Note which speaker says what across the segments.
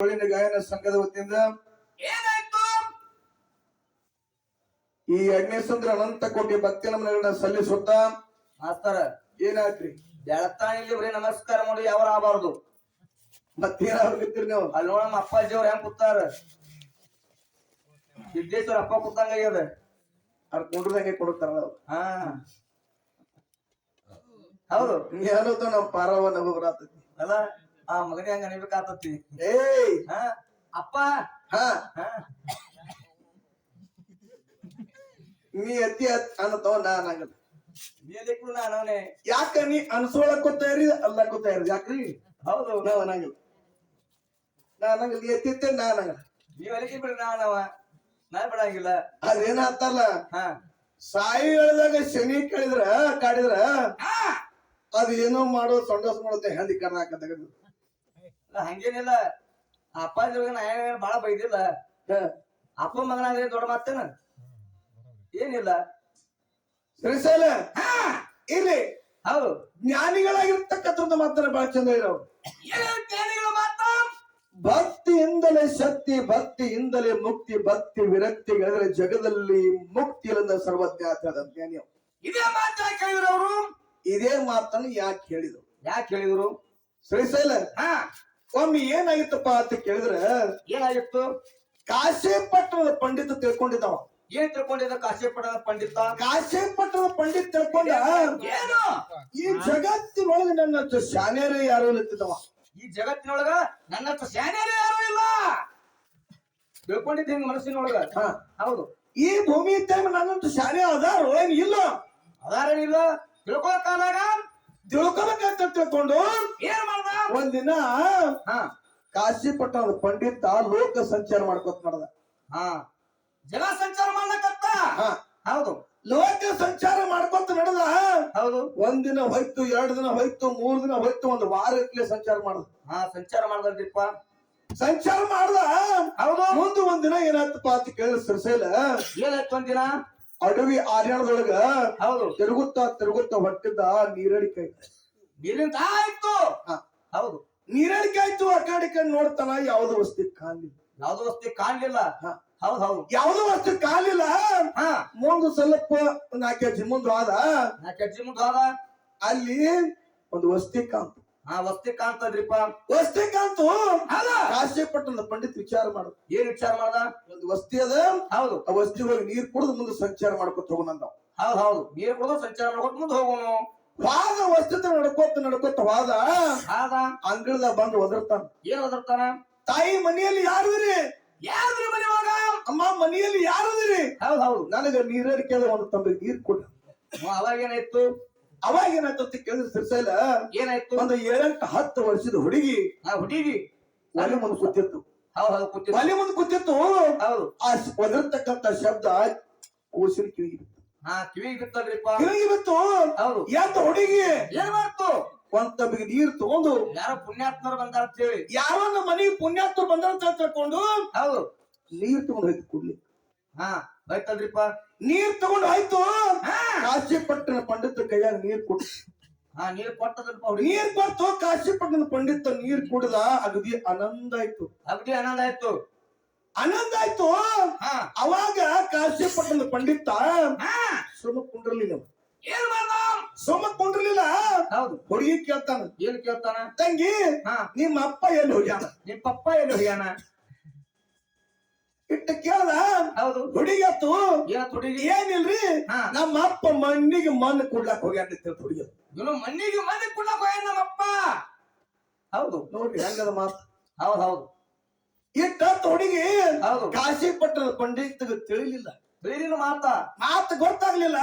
Speaker 1: ಒಳ್ಳಿನ ಗಾಯನ ಸಂಘದ ವತಿಯಿಂದ
Speaker 2: ಏನಾಯ್ತು?
Speaker 1: ಈ ಎರಡನೇ ಸುಂದರ ಅನಂತ ಕೋಟಿ ಭಕ್ತಿ ನಮನಗಳನ್ನ ಸಲ್ಲಿಸುತ್ತ
Speaker 2: ಮಾಸ್ತರ
Speaker 1: ಏನಾಯ್ತ್ರಿ?
Speaker 2: ಬೆಳತಾಣಿಲಿ ಬರೀ ನಮಸ್ಕಾರ ಮಾಡಿ ಯಾವ ಆಗಬಾರ್ದು?
Speaker 1: ಮತ್ತೇನಾಗ್ತಿರಿ ನೀವು?
Speaker 2: ಅಲ್ಲಿ ನೋಡಮ್ಮ ಅಪ್ಪಾಜಿ ಅವ್ರ ಹೆಂಗ್ ಕೂತಾರ? ಸಿದ್ದೇಶ್ವರ ಅಪ್ಪ ಕೂತಂಗ ಆಗ್ಯದ.
Speaker 1: ಅವ್ರ ಕುಂಡ್ರದಂಗೆ ಕೊಡುತ್ತಾರ.
Speaker 2: ಹಾ. ಹೌದು.
Speaker 1: ಹೇಳುತ್ತ ನಮ್ಮ ಪಾರವ ನಮಗೆ ಬರತೈತಿ
Speaker 2: ಅಲ್ಲ ಆ ಮಗನೇ ಹಂಗ
Speaker 1: ಏಯ್!
Speaker 2: ಹಾ? ಅಪ್ಪ!
Speaker 1: ಹಾ? ನೀ ಅತಿ ಅನ್ನತವ ನಾನ್ ಆಗಲ್ಲ.
Speaker 2: ನೀಲಿಕ್ಕು ನಾನವನೇ
Speaker 1: ಯಾಕ ನೀ ಅನ್ಸೋಳಕ್ಕೂ ತಯಾರಿ ಅಲ್ಲ ತಯಾರಿ ಯಾಕ್ರಿ?
Speaker 2: ಹೌದು.
Speaker 1: ನಾವ್ ಅನ್ನಂಗಿಲ್ಲ ನಾ ಅನ್ನಂಗಿಲ್ಲ ನೀ ಎತ್ತಿತ್ತೆ ನಾ ಅನ್ನಂಗಿಲ್ಲ
Speaker 2: ನೀವ್ ಅಲಿಕೆ ಬಿಡ್ರಿ ನಾನವ ನಾನ್ ಬಿಡಂಗಿಲ್ಲ
Speaker 1: ಅದೇನ ಅಂತಲ್ಲ
Speaker 2: ಹಾ.
Speaker 1: ಸಾಯಿ ಹೇಳಿದಾಗ ಶನಿ ಕೇಳಿದ್ರ ಕಾಡಿದ್ರ ಅದೇನೋ ಏನೋ ಮಾಡೋ ತೊಂಡಸ್ ಮಾಡುತ್ತೆ ಹೆಂಡಿ ಕರ್ನ ಹಾಕದಾಗ
Speaker 2: ಅಲ್ಲ, ಹಂಗೇನಿಲ್ಲ. ಅಪ್ಪ ಅಪ್ಪಾಜಿ ನಾ ಏನ್ ಬಾಳ ಬೈದಿಲ್ಲ. ಅಪ್ಪ ಮಗನಾದ್ರೆ ದೊಡ್ಡ ಮಾತೇನ? ಏನಿಲ್ಲ.
Speaker 1: ಶ್ರೀಶೈಲ ಇರ್ಲಿ.
Speaker 2: ಹೌದು.
Speaker 1: ಜ್ಞಾನಿಗಳಾಗಿರ್ತಕ್ಕಂಥದ್ದು ಮಾತ್ರ ಬಹಳ ಚಂದ ಇರೋ
Speaker 2: ಜ್ಞಾನಿಗಳು ಮಾತ?
Speaker 1: ಭಕ್ತಿಯಿಂದಲೇ ಶಕ್ತಿ ಭಕ್ತಿಯಿಂದಲೇ ಮುಕ್ತಿ ಭಕ್ತಿ ವಿರಕ್ತಿ ಹೇಳಿದ್ರೆ ಜಗದಲ್ಲಿ ಮುಕ್ತಿ ಇಲ್ಲದ ಸರ್ವಜ್ಞ ಜ್ಞಾನಿ.
Speaker 2: ಇದೇ ಮಾತ್ರ ಕೇಳಿದ್ರು ಅವರು?
Speaker 1: ಇದೇ ಮಾತನ್ನು ಯಾಕೆ ಹೇಳಿದ್ರು?
Speaker 2: ಯಾಕೆ ಹೇಳಿದ್ರು?
Speaker 1: ಶ್ರೀಶೈಲ
Speaker 2: ಹಾ.
Speaker 1: ಒಮ್ಮೆ ಏನಾಗಿತ್ತಪ್ಪ ಅಂತ ಕೇಳಿದ್ರೆ
Speaker 2: ಏನಾಗಿತ್ತು?
Speaker 1: ಕಾಶಿಪಟ್ಟಣದ ಪಂಡಿತ ತಿಳ್ಕೊಂಡಿದ್ದಾವ.
Speaker 2: ಏನ್ ತಿಳ್ಕೊಂಡಿದ್ದ ಕಾಶಿಪಟ್ಟಣದ ಪಂಡಿತ?
Speaker 1: ಕಾಶಿಪಟ್ಟಣದ ಪಂಡಿತ ತಿಳ್ಕೊಂಡ
Speaker 2: ಏನು?
Speaker 1: ಈ ಜಗತ್ತಿನೊಳಗೆ ನನ್ನ ಶಾನೇರೇ ಯಾರು ನಿಂತಿದ್ದವ.
Speaker 2: ಈ ಜಗತ್ತಿನೊಳಗ ನನ್ನ ಶಾನೇರೇ ಯಾರು ಇಲ್ಲ. ತಿಳ್ಕೊಂಡಿದ್ದ ಹಿಂಗ ಮನಸ್ಸಿನೊಳಗ?
Speaker 1: ಹಾ.
Speaker 2: ಹೌದು.
Speaker 1: ಈ ಭೂಮಿ ಇದ್ದಾಗ ನನ್ನಂತ ಶಾಲೆ ಅದಾರ ಏನ್ ಇಲ್ಲ.
Speaker 2: ಅದಾರೇನಿಲ್ಲ ತಿಳ್ಕೊಳಕಾದಾಗ
Speaker 1: ತಿಳ್ಕೊಬೇಕಂತ ತಿಳ್ಕೊಂಡು
Speaker 2: ಏನ್ ಮಾಡ್ದ?
Speaker 1: ಒಂದಿನ
Speaker 2: ಹಾ.
Speaker 1: ಕಾಶಿ ಪಟ್ಟಣದ ಪಂಡಿತ ಲೋಕ ಸಂಚಾರ ಮಾಡ್ಕೋತ ಮಾಡ್ದ.
Speaker 2: ಹಾ. ಜನ ಸಂಚಾರ ಮಾಡ್ಲಕತ್ತ?
Speaker 1: ಹಾ.
Speaker 2: ಹೌದು.
Speaker 1: ಲೋಕ ಸಂಚಾರ ಮಾಡ್ಕೊತ ನಡೆದ.
Speaker 2: ಹೌದು.
Speaker 1: ಒಂದಿನ ಹೋಯ್ತು ಎರಡು ದಿನ ಹೋಯ್ತು ಮೂರ್ ದಿನ ಹೋಯ್ತು ಒಂದು ವಾರ ಇಟ್ಲೆ ಸಂಚಾರ ಮಾಡ್ದ.
Speaker 2: ಹಾ ಸಂಚಾರ ಮಾಡ್ದಲ್ರಿಪ್ಪ.
Speaker 1: ಸಂಚಾರ ಮಾಡ್ದ.
Speaker 2: ಹೌದು.
Speaker 1: ಮುಂದೆ ಒಂದಿನ ಏನಾಯ್ತಪ್ಪ ಅಂತ ಕೇಳಿದ್ರೆ ಸಿರ್ಸೇಲ
Speaker 2: ಏನಾಯ್ತು ಒಂದಿನ?
Speaker 1: ಅಡವಿ ಆರ್ಯಾಣದೊಳಗ
Speaker 2: ಹೌದು.
Speaker 1: ತಿರುಗುತ್ತಾ ತಿರುಗುತ್ತಾ ಹೊಟ್ಟಿದ್ದ ನೀರಡಿಕೆ
Speaker 2: ನೀರಿನ ಆಯ್ತು. ಹೌದು.
Speaker 1: ನೀರಡಿಕೆ ಆಯ್ತು ಆ ಕಡೆ ಈ ಕಡೆ ನೋಡ್ತಾನ ಯಾವ್ದು ವಸ್ತಿ ಕಾಣಲಿಲ್ಲ.
Speaker 2: ಯಾವ್ದು ವಸ್ತಿ ಕಾಲಿಲ್ಲ
Speaker 1: ಹಾ.
Speaker 2: ಹೌದ್ ಹೌದು.
Speaker 1: ಯಾವ್ದು ವಸ್ತು ಕಾಲಿಲ್ಲ
Speaker 2: ಹಾ.
Speaker 1: ಮುಂದೆ ಸ್ವಲ್ಪ ನಾಲ್ಕು ಹೆಜ್ಜೆ ಮುಂದೆ ಹೋದ
Speaker 2: ನಾ ಆದ ಮುಂದ್ ಹೋದ
Speaker 1: ಅಲ್ಲಿ ಒಂದು ವಸ್ತಿ ಕಾಂತು
Speaker 2: ಹಾ ವಸ್ತಿ ಕಾಣ್ತದ್ರಿಪ್ಪ.
Speaker 1: ವಸ್ತಿ ಕಾಂತು ಕಾಶಿ ಪಟ್ಟಣದ ಪಂಡಿತ್ ವಿಚಾರ ಮಾಡ.
Speaker 2: ಏನ್ ವಿಚಾರ ಮಾಡ್ದ?
Speaker 1: ಒಂದು ವಸ್ತಿ ಅದ.
Speaker 2: ಹೌದು.
Speaker 1: ಆ ವಸ್ತಿ ಹೋಗಿ ನೀರ್ ಕುಡಿದು ಮುಂದೆ ಸಂಚಾರ ಮಾಡ್ಕೊತ ಹೋಗೋಣ
Speaker 2: ಹೌದ್ ಹೌದು. ನೀರ್ ಕುಡಿದು ಸಂಚಾರ ಮಾಡ್ಕೊತ ಮುಂದೆ ಹೋಗೋನು.
Speaker 1: ವಾದ ವಸ್ತಿ ನಡ್ಕೋತ ನಡ್ಕೋತ ವಾದ.
Speaker 2: ಹಾದ
Speaker 1: ಅಂಗಳದ ಬಂದು ಒದರ್ತಾನ.
Speaker 2: ಏನ್ ಒದರ್ತಾನ?
Speaker 1: ತಾಯಿ ಮನೆಯಲ್ಲಿ ಯಾರು
Speaker 2: ಅದ್ರಿ ಮನೆ ಮಗ
Speaker 1: ಅಮ್ಮ ಮನೆಯಲ್ಲಿ ಯಾರು
Speaker 2: ಹೌದ್ ಹೌದು.
Speaker 1: ನನಗ ನೀರಡಿಕೆ ಒಂದು ತಂಬಿಗೆ ನೀರ್ ಕೊಡ.
Speaker 2: ಅವಾಗ ಏನಾಯ್ತು
Speaker 1: ಅವಾಗ ಏನಾಯ್ತು ಕೇಳಿದ್ರೆ ಸಿರ್ಸೈಲ
Speaker 2: ಏನಾಯ್ತು?
Speaker 1: ಒಂದು ಏಳೆಂಟು ಹತ್ತು ವರ್ಷದ ಹುಡುಗಿ
Speaker 2: ಆ ಹುಡುಗಿ?
Speaker 1: ಒಲೆ ಮುಂದೆ ಕೂತಿತ್ತು.
Speaker 2: ಹೌದ್
Speaker 1: ಒಲೆ ಮುಂದೆ ಕೂತಿತ್ತು.
Speaker 2: ಹೌದು.
Speaker 1: ಆ ಬಂದಿರತಕ್ಕಂತ ಒದರ್ತಕ್ಕಂತ ಶಬ್ದ ಕೂಸಿನ ಕಿವಿಗೆ ಬಿತ್ತು.
Speaker 2: ಹಾ ಕಿವಿಗೆ ಬಿತ್ತಲ್ರಿಪ್ಪ.
Speaker 1: ಕಿವಿಗೆ ಬಿತ್ತು.
Speaker 2: ಹೌದು.
Speaker 1: ಯಾತ ಹುಡುಗಿ?
Speaker 2: ಏನ್ ಮಾಡ್ತು?
Speaker 1: ಒಂದ್ ನೀರು ನೀರ್ ತಗೊಂಡು.
Speaker 2: ಯಾರ ಪುಣ್ಯಾತ್ಮರು ಬಂದಾರ ಅಂತ ಹೇಳಿ.
Speaker 1: ಯಾರೋ ನಮ್ಮ ಮನೆಗೆ ಪುಣ್ಯಾತ್ಮರು ಬಂದ ಅಂತ ತಿಳ್ಕೊಂಡು
Speaker 2: ಹೌದು.
Speaker 1: ನೀರ್ ತಗೊಂಡು ಹೋಯ್ತು ಕೂಡ್ಲಿ.
Speaker 2: ಹಾ ಹೋಯ್ತಲ್ರಿಪ್ಪ.
Speaker 1: ನೀರ್ ತಗೊಂಡು ಆಯ್ತು
Speaker 2: ಹಾ.
Speaker 1: ಕಾಶಿ ಪಟ್ಟಣ ಪಂಡಿತ ಕೈಯಾಗ ನೀರ್ ಕೊಟ್ಟು
Speaker 2: ಆ ನೀರ್ ಕೊಟ್ಟದಲ್ಪ ಹುಡುಗಿ
Speaker 1: ನೀರ್ ಕೊಟ್ಟು ಕಾಶಿ ಪಟ್ಟಣದ ಪಂಡಿತ ನೀರ್ ಕುಡ್ದ ಅಗದಿ ಆನಂದ ಆಯ್ತು.
Speaker 2: ಅಗದಿ ಆನಂದ ಆಯ್ತು.
Speaker 1: ಆನಂದ ಆಯ್ತು. ಅವಾಗ ಕಾಶಿ ಪಟ್ಟಣದ ಪಂಡಿತ ಸುಮ್ಮ ಕುಂಡ್ರಲಿಲ್ಲ
Speaker 2: ಏನ್ ಮಾಡ್ದ
Speaker 1: ಸುಮ್ಮ ಕುಂಡ್ರಲಿಲ್ಲ?
Speaker 2: ಹೌದು.
Speaker 1: ಹುಡುಗಿ ಕೇಳ್ತಾನ.
Speaker 2: ಏನ್ ಕೇಳ್ತಾನ?
Speaker 1: ತಂಗಿ ನಿಮ್ಮ ಅಪ್ಪ ಎಲ್ಲಿ ಹೋಗ್ಯಾನ?
Speaker 2: ನಿಮ್ಮ ಪಪ್ಪ ಎಲ್ಲಿ ಹೋಗ್ಯಾನ?
Speaker 1: ಇಟ್ಟ ಕೇಳ್ದ?
Speaker 2: ಹೌದು.
Speaker 1: ಹುಡುಗಿ ಆತು
Speaker 2: ಏನತ್ ಹುಡುಗಿ?
Speaker 1: ಏನಿಲ್ರಿ. ನಮ್ಮ ಅಪ್ಪ ಮಣ್ಣಿಗೆ ಮಣ್ಣು ಕೊಡ್ಲಾಕ್ ಹೋಗ್ಯಾನ ಹುಡುಗ
Speaker 2: ಮಣ್ಣಿಗೆ ಮಣ್ಣು ಕೊಡ್ಲಾಕ್ ಹೋಗ್ಯಾನ ನಮ್ಮಪ್ಪ. ಹೌದು.
Speaker 1: ನೋಡ್ರಿ ಹೆಂಗದ ಮಾತು?
Speaker 2: ಹೌದ್ ಹೌದು.
Speaker 1: ಇಟ್ಟ ಹುಡುಗಿ
Speaker 2: ಹೌದು.
Speaker 1: ಕಾಶಿ ಪಟ್ಟಣ ಪಂಡಿತಗ ತಿಳಿಲಿಲ್ಲ.
Speaker 2: ಬೇರಿನ ಮಾತಾ.
Speaker 1: ಮಾತು ಗೊತ್ತಾಗ್ಲಿಲ್ಲ.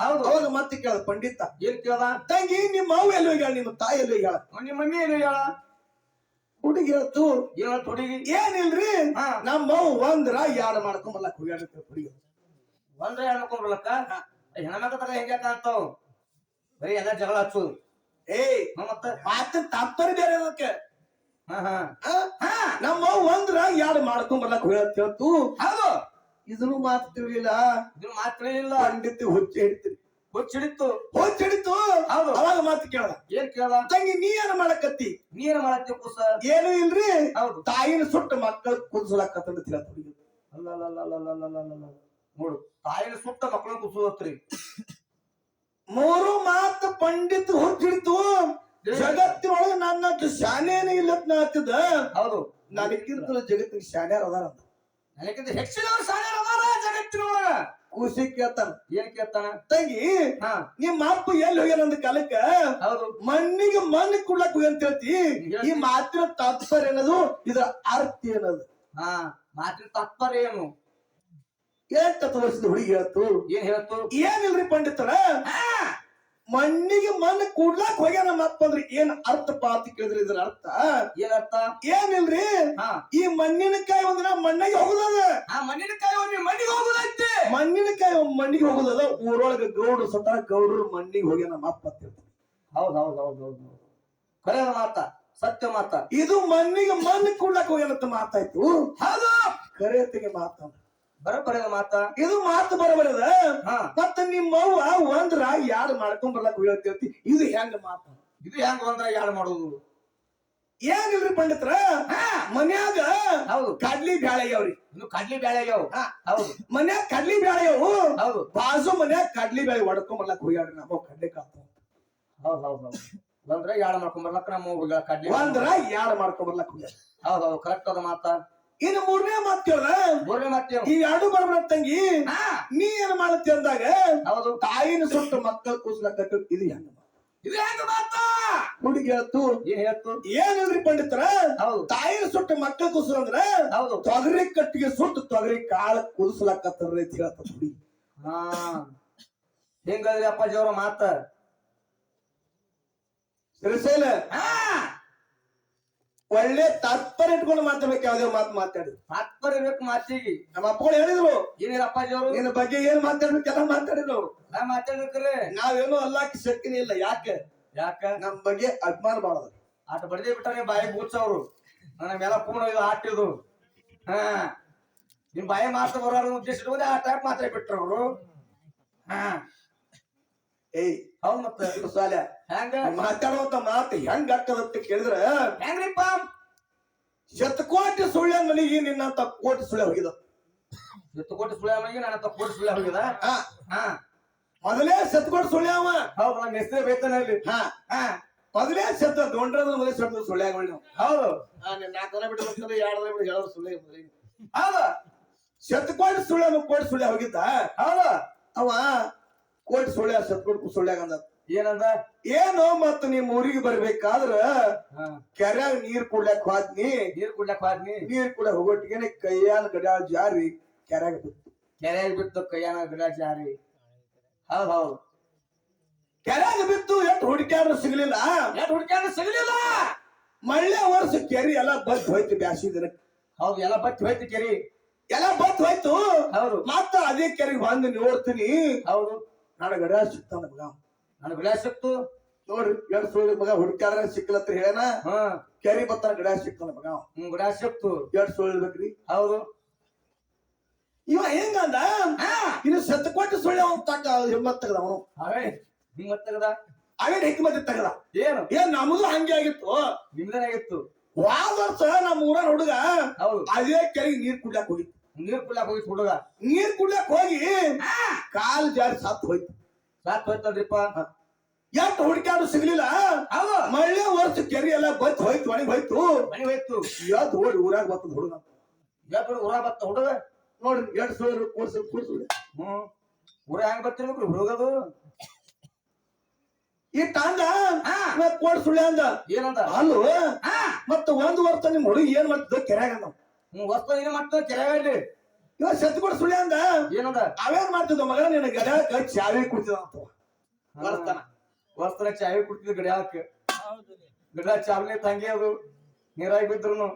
Speaker 2: ಹೌದು.
Speaker 1: ಅವಾಗ ಮತ್ತೆ ಕೇಳ ಪಂಡಿತ.
Speaker 2: ಏನ್ ಕೇಳ್ದ?
Speaker 1: ತಂಗಿ ನಿಮ್ಮ ಅವ್ವ ಎಲ್ಲಿ ಹೋಗ್ಯಾಳ ನಿಮ್ಮ ತಾಯಿ ಎಲ್ಲಿ ಹೋಗ್ಯಾಳ
Speaker 2: ನಿಮ್ಮ ಮಮ್ಮಿ ಎಲ್ಲಿ ಹೇಳ
Speaker 1: ಹುಡುಗಿ ಹೇಳ್ತು
Speaker 2: ಹುಡುಗಿ?
Speaker 1: ಏನಿಲ್ರಿ. ನಮ್ಮ ಒಂದ್ರ ಯಾರು ಮಾಡ್ಕೊಂಬಲ್ಲ ಹೋಗ್ಯಾಳ ಅಂತ ಹುಡುಗಿ.
Speaker 2: ಒಂದ್ರ ಹೇಳ್ಕೊಂಡ್ರಲಕ್ಕ ಹೆಣ್ಮಕ್ಳ ತರ ಹೆಂಗ ಅಂತ ಬರೀ ಎಲ್ಲ ಜಗಳ ಹಚ್ಚು.
Speaker 1: ಏಯ್
Speaker 2: ನಮ್ಮ ಮತ್ತ?
Speaker 1: ಮಾತಿನ ತಾತ್ಪರ್ಯ ಬೇರೆ ಅದಕ್ಕೆ? ನಮ್ಮ ಒಂದ್ರ ಯಾರು ಮಾಡ್ಕೊಂಬಲ್ಲಕ್ ಹೋಗ್ಯಾಳ ಅಂತ ಹೇಳ್ತು
Speaker 2: ಹೌದು.
Speaker 1: ಇದನ್ನು ಮಾತು ತಿಳಿಲಿಲ್ಲ.
Speaker 2: ಇದು ಮಾತು ಇಲ್ಲ
Speaker 1: ಪಂಡಿತ ಹುಚ್ಚಿ ಹಿಡ್ತೀರಿ
Speaker 2: ಹುಚ್ಚಿಡಿತ್ತು
Speaker 1: ಹುಚ್ಚಿಡಿತ್ತು
Speaker 2: ಹೌದು.
Speaker 1: ಅವಾಗ ಮಾತು ಕೇಳ
Speaker 2: ಏನ್ ಕೇಳ್ದ
Speaker 1: ತಂಗಿ ನೀ ಏನ್ ಮಾಡಕತ್ತಿ?
Speaker 2: ನೀ ಏನ್ ಮಾಡತ್ತಿ ಕುಸ
Speaker 1: ಏನು ಇಲ್ರಿ.
Speaker 2: ಹೌದು.
Speaker 1: ತಾಯಿನ ಸುಟ್ಟು ಮಕ್ಕಳು ಕುದಿಸ್ಲಾಕತ್ತಂತ
Speaker 2: ತಿಳತ್ರಿ ನೋಡು ತಾಯಿನ ಸುಟ್ಟ ಮಕ್ಕಳು ಕುದಿಸೋದತ್ರಿ
Speaker 1: ಮೂರು ಮಾತು ಪಂಡಿತ್ ಹುಚ್ಚಿಡಿತು ಜಗತ್ತಿನೊಳಗೆ ನನ್ನ ಶಾನೇನ ಇಲ್ಲ ಹತ್ತಿದ
Speaker 2: ಹೌದು
Speaker 1: ನನಗಿಂತಲೂ ಜಗತ್ತಿನ ಶಾನ್ಯಾರ ಅದಾರ ಅಂತ
Speaker 2: ನನಗಿಂತ ಹೆಚ್ಚಿನವ್ರು ಅದಾರ ಜಗತ್ತಿನೊಳಗ.
Speaker 1: ಕೂಸಿ ಕೇಳ್ತಾನ.
Speaker 2: ಏನ್ ಕೇಳ್ತಾನ?
Speaker 1: ತಂಗಿ ನಿಮ್ಮ ಅಪ್ಪ ಎಲ್ಲಿ ಹೋಗ್ಯಾನ ಅಂದ ಕಾಲಕ್ಕ? ಮಣ್ಣಿಗೆ ಮಣ್ಣು ಕುಡ್ಲಕ್ ಹೋಗಿ ಅಂತ ಹೇಳ್ತಿ. ಈ ಮಾತಿನ ತಾತ್ಪರ್ಯ ಏನದು ಇದರ ಅರ್ಥ ಏನದು?
Speaker 2: ಹಾ ಮಾತಿನ ತಾತ್ಪರ್ಯ ಏನು?
Speaker 1: ಎಂತ ವರ್ಷದ ಹುಡುಗಿ ಹೇಳ್ತು?
Speaker 2: ಏನ್ ಹೇಳ್ತು?
Speaker 1: ಏನಿಲ್ರಿ ಪಂಡಿತರ? ಮಣ್ಣಿಗೆ ಮಣ್ಣು ಕೂಡ್ಲಾಕ್ ಹೋಗ್ಯ ನಮ್ಮ ಅಪ್ಪ ಅಂದ್ರೆ ಏನ್ ಅರ್ಥ ಪಾತಿ ಕೇಳಿದ್ರೆ ಇದ್ರ ಅರ್ಥ?
Speaker 2: ಏನರ್ಥ?
Speaker 1: ಏನಿಲ್ರಿ? ಈ ಮಣ್ಣಿನಕಾಯಿ ಒಂದಿನ ಮಣ್ಣಿಗೆ ಹೋಗುದದ.
Speaker 2: ಆ ಮಣ್ಣಿನ ಕಾಯಿ ಒಮ್ಮೆ ಮಣ್ಣಿಗೆ ಹೋಗುದೈತಿ.
Speaker 1: ಮಣ್ಣಿನಕಾಯಿ ಒಂದ್ ಮಣ್ಣಿಗೆ ಹೋಗುದದ. ಊರೊಳಗ ಗೌಡ್ರು ಸತ ಗೌಡ್ರು ಮಣ್ಣಿಗೆ ಹೋಗ್ಯ ನಮ್ಮ ಅಪ್ಪ ಅಂತ ಹೇಳ್ತಾರೆ.
Speaker 2: ಹೌದ್ ಹೌದ್ ಹೌದ್ ಹೌದ್ ಹೌದ್. ಕರೆಯ ಮಾತ ಸತ್ಯ ಮಾತ.
Speaker 1: ಇದು ಮಣ್ಣಿಗೆ ಮಣ್ಣು ಕೂಡ್ಲಾಕ್ ಹೋಗ್ಯಾನಂತ ಮಾತಾಯ್ತು.
Speaker 2: ಹೌದು.
Speaker 1: ಕರೆಯತ್ತಿಗೆ ಮಾತ
Speaker 2: ಬರಬರದ ಮಾತ?
Speaker 1: ಇದು ಮಾತು ಬರಬರದ? ಮತ್ತ ನಿಮ್ಮ ಅವ್ವ ಒಂದ್ರ ಯಾರು ಮಾಡ್ಕೊಂಡ್ ಬರ್ಲಕ್ ಹೇಳ್ತಿ ಇದು ಹೆಂಗ ಮಾತು?
Speaker 2: ಇದು ಹೆಂಗ ಅಂದ್ರ ಯಾರು ಮಾಡುದು?
Speaker 1: ಏನಿಲ್ರಿ ಪಂಡಿತ್ರ? ಮನ್ಯಾಗ
Speaker 2: ಹೌದು.
Speaker 1: ಕಡ್ಲಿ ಬ್ಯಾಳೆ ಅವ್ರಿ
Speaker 2: ಇನ್ನು ಕಡ್ಲಿ ಬ್ಯಾಳೆ ಆಗ್ಯಾವ.
Speaker 1: ಹಾ.
Speaker 2: ಹೌದು.
Speaker 1: ಮನ್ಯಾಗ ಕಡ್ಲಿ ಬ್ಯಾಳೆ ಅವು.
Speaker 2: ಹೌದು.
Speaker 1: ಬಾಜು ಮನ್ಯಾಗ ಕಡ್ಲಿ ಬ್ಯಾಳೆ ಹೊಡ್ಕೊಂಡ್ ಬರ್ಲಕ್ ಹೋಗ್ಯಾಡ್ರಿ ನಮ್ಮ ಕಡ್ಲಿ ಕಾತು
Speaker 2: ಹೌದ್ ಹೌದ್ ಹೌದು. ಒಂದ್ರ ಯಾಳ ಮಾಡ್ಕೊಂಡ್ ಬರ್ಲಕ್ ನಮ್ಮ ಕಡ್ಲಿ
Speaker 1: ಒಂದ್ರ ಯಾಳ ಮಾಡ್ಕೊಂಡ್ ಬರ್ಲಕ್ ಹೋಗ್ಯಾರ
Speaker 2: ಹೌದ್ ಹೌದು. ಕರೆಕ್ಟ್ ಅದ ಮಾತ.
Speaker 1: ಇನ್ನು ಮೂರನೇ ಮಾತು ಕೇಳ್ದ
Speaker 2: ಮೂರನೇ ಮಾತೇನು
Speaker 1: ಈ ಎರಡು ಬರ್ಬರ ತಂಗಿ
Speaker 2: ಹಾ
Speaker 1: ನೀ ಏನ್ ಮಾಡತ್ತಿ ಅಂದಾಗ
Speaker 2: ಹೌದು
Speaker 1: ತಾಯಿನ ಸುಟ್ಟು ಮಕ್ಕಳ ಕೂಸ್ಲಕ್ಕ ಇದು ಹೆಂಗ
Speaker 2: ಇದು ಹೆಂಗ ಮಾತ
Speaker 1: ಹುಡುಗಿ ಹೇಳ್ತು
Speaker 2: ಏನ್ ಹೇಳ್ತು
Speaker 1: ಏನಿಲ್ರಿ ಪಂಡಿತರ
Speaker 2: ಹೌದು
Speaker 1: ತಾಯಿನ ಸುಟ್ಟು ಮಕ್ಕಳ ಕೂಸು ಅಂದ್ರ
Speaker 2: ಹೌದು
Speaker 1: ತೊಗರಿ ಕಟ್ಟಿಗೆ ಸುಟ್ಟು ತೊಗರಿ ಕಾಳ ಕುದಿಸ್ಲಾಕತ್ತಾರ್ರಿ ಅಂತ ಹೇಳ್ತ ಹುಡುಗಿ
Speaker 2: ಹಾ ಹೆಂಗದ್ರಿ ಅಪ್ಪಾಜಿ ಅವ್ರ ಮಾತ
Speaker 1: ಶ್ರೀಶೈಲ
Speaker 2: ಹಾ
Speaker 1: ಒಳ್ಳೆ ತಾತ್ಪರ್ಯ ಇಟ್ಕೊಂಡು ಮಾತಾಡ್ಬೇಕು ಯಾವ್ದೇ ಮಾತು ಮಾತಾಡಿ.
Speaker 2: ತಾತ್ಪರ್ಯ ಇರ್ಬೇಕು ಮಾತಿಗೆ.
Speaker 1: ನಮ್ಮ ಅಪ್ಪಗಳು ಹೇಳಿದ್ರು.
Speaker 2: ಏನಿಲ್ಲ ಅಪ್ಪಾಜಿ ಅವರು?
Speaker 1: ನಿನ್ನ ಬಗ್ಗೆ ಏನ್ ಮಾತಾಡ್ಬೇಕೆಲ್ಲ ಮಾತಾಡಿದ್ರು. ಅವ್ರು
Speaker 2: ನಾ ಮಾತಾಡ್ಬೇಕ್ರೆ.
Speaker 1: ನಾವೇನು ಅಲ್ಲಾಕಿ ಶಕ್ತಿನೇ ಇಲ್ಲ. ಯಾಕೆ?
Speaker 2: ಯಾಕ?
Speaker 1: ನಮ್ ಬಗ್ಗೆ ಅಭಿಮಾನ ಬಾಳ
Speaker 2: ಆಟ ಬಡದೇ ಬಿಟ್ಟಾರೆ ಬಾಯಿ ಬೂಚವ್ರು ನನ್ನ ಮೇಲೆ ಪೂರ್ಣ ಇದು ಆಟಿದು ಹಾ. ನಿಮ್ ಬಾಯಿ ಮಾತ್ರ ಬರೋರು ಉದ್ದೇಶ ಆ ಟೈಪ್ ಮಾತ್ರ ಬಿಟ್ರು ಅವರು. ಹಾ.
Speaker 1: ಏಯ್
Speaker 2: ಹೌದ್ ಮತ್ತ
Speaker 1: ಸಾಲ?
Speaker 2: ಹೆಂಗ?
Speaker 1: ಮಾತಾಡುವಂತ ಮಾತು ಹೆಂಗ್ ಆಗ್ತದಂತ ಕೇಳಿದ್ರ
Speaker 2: ಹೆಂಗ್ರಿಪ್ಪ?
Speaker 1: ಶತಕೋಟಿ ಸುಳ್ಳ ಮನೆಗೆ? ನಿನ್ನಂತ ಕೋಟಿ ಸುಳ್ಳ ಹೋಗಿದ
Speaker 2: ಶತಕೋಟಿ ಕೋಟಿ ಸುಳ್ಳ ಮನಿಗೆ? ನನ್ನ ಕೋಟಿ ಸುಳ್ಳ ಹೋಗಿದ?
Speaker 1: ಹಾ.
Speaker 2: ಹಾ.
Speaker 1: ಮೊದಲೇ ಶತಕೋಟಿ ಸುಳ್ಳ ಅವ
Speaker 2: ಹೌದು ನನ್ನ ಹೆಸರೇ
Speaker 1: ಹಾ.
Speaker 2: ಹಾ.
Speaker 1: ಮೊದಲೇ ಶತ ದೊಂಡ್ರದ ಮೊದಲೇ ಶಬ್ದ ಸುಳ್ಳ ನೀವು
Speaker 2: ಹೌದು.
Speaker 1: ನಾಲ್ಕು ದಿನ ಬಿಟ್ಟು ಬರ್ತದೆ ಎರಡು ದಿನ ಬಿಟ್ಟು ಹೇಳೋದು ಸುಳ್ಳೆ
Speaker 2: ಹೌದು.
Speaker 1: ಶತಕೋಟಿ ಸುಳ್ಳ ಕೋಟಿ ಸುಳ್ಳ ಹೋಗಿದ್ದ?
Speaker 2: ಹೌದು.
Speaker 1: ಅವ ಕೋಟಿ ಸೊಳ್ಳೆ ಶತಕೋಟಿ ಸೊಳ್ಳೆ ಅಂದ
Speaker 2: ಏನಂದ?
Speaker 1: ಏನು ಮತ್ತ ನಿಮ್ ಊರಿಗೆ ಬರ್ಬೇಕಾದ್ರ ಕೆರ್ಯಾಗ ನೀರ್ ಕುಡ್ಲಕ್ ಹೋದ್ನಿ.
Speaker 2: ನೀರ್ ಕುಡ್ಲಕ್ ಹೋದ್ನಿ.
Speaker 1: ನೀರ್ ಕುಡ ಹೋಗೋಟಿಗೆ ಕೈಯಾನ ಗಡ್ಯಾಳ ಜಾರಿ ಕೆರ್ಯಾಗ ಬಿತ್ತು.
Speaker 2: ಕೆರ್ಯಾಗ ಬಿತ್ತು ಕೈಯಾನ ಗಡಾಳ ಜಾರಿ. ಹೌದ್ ಹೌದ್.
Speaker 1: ಕೆರ್ಯಾಗ ಬಿತ್ತು ಎಷ್ಟು ಹುಡುಕ್ಯಾಡ್ರು ಸಿಗ್ಲಿಲ್ಲ.
Speaker 2: ಎಷ್ಟು ಹುಡ್ಕ್ಯಾಡ ಸಿಗಲಿಲ್ಲ.
Speaker 1: ಮಳ್ಳೆ ವರ್ಷ ಕೆರಿ ಎಲ್ಲ ಬತ್ ಹೋಯ್ತು ಬ್ಯಾಸಿ ದಿನಕ್.
Speaker 2: ಹೌದು ಎಲ್ಲ ಬತ್ತಿ ಹೋಯ್ತು ಕೆರಿ.
Speaker 1: ಎಲ್ಲ ಬತ್ ಹೋಯ್ತು.
Speaker 2: ಹೌದು.
Speaker 1: ಮತ್ತ ಅದೇ ಕೆರೆಗೆ ಬಂದು ನೋಡ್ತೀನಿ.
Speaker 2: ಹೌದು.
Speaker 1: ನಾನು ಗಡ್ಯಾಳ ಸಿಕ್ತ ಮಗ.
Speaker 2: ನಾನು ಗಿಡ ಸಿಕ್ತು
Speaker 1: ನೋಡ್ರಿ ಎರಡ್ ಸುಳ್ಳಿ ಮಗ ಹುಡುಕಾದ್ರೆ ಸಿಕ್ಕಲತ್ರಿ ಹೇಳನ ಕೆರಿ ಬತ್ತ ಗಡ್ಯಾಳ ಸಿಕ್ತ ಮಗ.
Speaker 2: ಹ್ಮ್ ಗಿಡ ಸಿಕ್ತು
Speaker 1: ಎರಡ್ ಸುಳ್ಳು ಬೇಕ್ರಿ
Speaker 2: ಹೌದು.
Speaker 1: ಇವ ಹೆಂಗಂದ? ಇನ್ನು ಸತ್ತಕೊಟ್ಟು ಸುಳ್ಳಿ ಅವನು ತಕ್ಕ ಹಿಮ್ಮತ್ ತೆಗ್ದ ಅವನು.
Speaker 2: ಅವೇ ಹಿಮ್ಮತ್ ತೆಗದ?
Speaker 1: ಅವೇನ್ ಹಿಮ್ಮತ್ ತೆಗ್ದ.
Speaker 2: ಏನು?
Speaker 1: ಏನ್ ನಮ್ದು ಹಂಗೆ ಆಗಿತ್ತು?
Speaker 2: ನಿಮ್ದೇನಾಗಿತ್ತು
Speaker 1: ವಾದ ವರ್ಷ ನಮ್ಮ ಊರ ಹುಡುಗ
Speaker 2: ಹೌದು.
Speaker 1: ಅದೇ ಕೆರೆಗೆ ನೀರ್ ಕುಡ್ಲಾಕ್ ಹೋಗಿತ್ತು.
Speaker 2: ನೀರ್ ಕುಡ್ಲಾಕ್ ಹೋಗಿತ್ತು ಹುಡುಗ?
Speaker 1: ನೀರ್ ಕುಡ್ಲಾಕ್ ಹೋಗಿ ಕಾಲ್ ಜಾರಿ ಸತ್ತು ಹೋಯ್ತು.
Speaker 2: ಸಾತ್ ಹೋಯ್ತಲ್ರಿಪ್ಪ.
Speaker 1: ಎಷ್ಟು ಹುಡುಕಾಡು ಸಿಗ್ಲಿಲ್ಲ?
Speaker 2: ಅವ
Speaker 1: ಮಳ್ಳೆ ವರ್ಷ ಕೆರೆ ಎಲ್ಲ ಬತ್ ಹೋಯ್ತು ಒಣಗಿ ಹೋಯ್ತು.
Speaker 2: ಮನೆ ಹೋಯ್ತು.
Speaker 1: ಯಾವ್ದು ಓಡಿ ಊರಾಗ ಬರ್ತದ ಹುಡುಗ?
Speaker 2: ಯಾಕೆ ಊರಾಗ ಬತ್ತ ಹುಡುಗ?
Speaker 1: ನೋಡ್ರಿ ಎರಡು ಸಾವಿರ ಕೋರ್ಸ್ ಕೋರ್ಸ್.
Speaker 2: ಹ್ಮ್. ಊರ ಹೆಂಗ್ ಬರ್ತಿರ್ಬೇಕು ಹುಡುಗದು?
Speaker 1: ಈ ತಾಂಡ ಕೋಡ್ ಸುಳ್ಳೆ ಅಂದ.
Speaker 2: ಏನಂದ?
Speaker 1: ಅಲ್ಲೋ? ಮತ್ತ ಒಂದ್ ವರ್ಷ ನಿಮ್ ಹುಡುಗ ಏನ್ ಮಾಡ್ತದ ಕೆರೆಯಾಗ ನಾವು
Speaker 2: ಹ್ಮ್ ವರ್ಷ ಏನ್ ಮಾಡ್ತದ ಕೆರೆಯಲ್ಲಿ
Speaker 1: ಇವ ಸತ್ಕೊಡ್ ಸುಳ್ಳ ಅಂದ.
Speaker 2: ಏನಂದ?
Speaker 1: ಅವೇನ್ ಮಾಡ್ತಿದ್ದ ಮಗ ನಿನ್ನ ಗಡ್ಯಾಕ ಚಾವಿ ಕುಡ್ತಿದ ಅಂತ. ಬರ್ತಾನ
Speaker 2: ವಸ್ತ್ರ ಚಾವಿ ಕುಡ್ತಿದ್ ಗಡಿಯಾಕ. ಗಡ ಚಾವಣಿ ತಂಗಿ ಅದು. ನೀರಾಗಿ ಬಿದ್ರು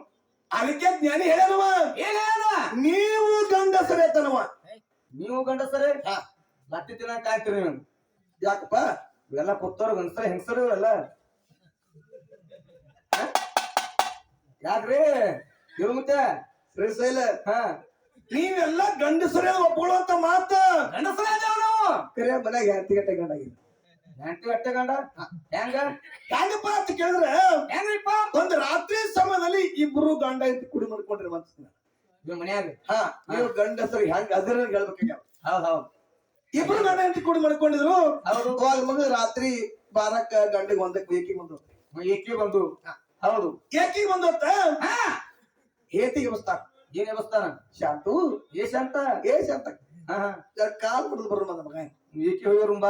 Speaker 1: ಅದಕ್ಕೆ ಜ್ಞಾನಿ ಹೇಳ್ಯಾನವ.
Speaker 2: ಏನೇನ
Speaker 1: ನೀವು ಗಂಡಸರೇತನವ
Speaker 2: ನೀವು ಗಂಡಸರೇ
Speaker 1: ಹಾ.
Speaker 2: ಲತ್ತಿ ತಿನ್ನಕ್ ಕಾಯ್ತೀರಿ ನೀವು
Speaker 1: ಯಾಕಪ್ಪ?
Speaker 2: ಇವೆಲ್ಲ ಕೊತ್ತವ್ರು ಗಂಡಸರ ಹೆಂಗಸರು ಇವೆಲ್ಲ? ಯಾಕ್ರಿ? ಇವ್ರ ಮತ್ತೆ.
Speaker 1: ಶ್ರೀಶೈಲ
Speaker 2: ಹಾ.
Speaker 1: ನೀವೆಲ್ಲ ಗಂಡಸರೇ ಒಪ್ಕೊಳ್ಳುವಂತ ಮಾತ.
Speaker 2: ಗಂಡಸರೇ ಅದೇವ್ ನಾವು
Speaker 1: ಕರೆ ಮನ್ಯಾಗ ಹೆಂಡತಿ ಗಂಟೆ ಗಂಡಾಗಿಲ್ಲ
Speaker 2: ಹೆಂಡತಿ ಅಟ್ಟೆ ಗಂಡ? ಹೆಂಗ?
Speaker 1: ಹೆಂಗಪ್ಪ ಅಂತ ಕೇಳಿದ್ರೆ
Speaker 2: ಹೆಂಗ್ರಿಪ್ಪ?
Speaker 1: ಒಂದು ರಾತ್ರಿ ಸಮಯದಲ್ಲಿ ಇಬ್ರು ಗಂಡ ಹೆಂಡತಿ ಕುಡಿ ಮಾಡ್ಕೊಂಡ್ರಿ ಮನ್ಸಿನ
Speaker 2: ನಿಮ್ಮ ಮನ್ಯಾಗ?
Speaker 1: ಹಾ ನೀವು ಗಂಡಸರು ಹೆಂಗ ಅದ್ರ ಹೇಳ್ಬೇಕಾಗ್ಯಾವ.
Speaker 2: ಹೌದ್ ಹೌದ್.
Speaker 1: ಇಬ್ರು ಗಂಡ ಅಂತ ಕುಡಿ ಮಾಡ್ಕೊಂಡಿದ್ರು. ಅವಾಗ ಮಗ ರಾತ್ರಿ ಬಾರಕ್ಕ ಗಂಡಿಗೆ ಒಂದಕ್ಕೆ ಏಕಿ ಬಂದು
Speaker 2: ಏಕಿ ಬಂದು. ಹೌದು.
Speaker 1: ಏಕಿ ಬಂದು
Speaker 2: ಹಾ.
Speaker 1: ಹೇತಿಗೆ ಬಸ್ತಾರ
Speaker 2: ಏನ್ ವ್ಯವಸ್ಥಾನ
Speaker 1: ಶಾಂತು? ಏ ಶಾಂತ?
Speaker 2: ಏ ಶಾಂತ.
Speaker 1: ಕಾಲ್ ಬಿಡದು ಬರೋ ನನ್ನ ಏಕೆ
Speaker 2: ಏಕಿ ಹೋಗ್ರುಂಬ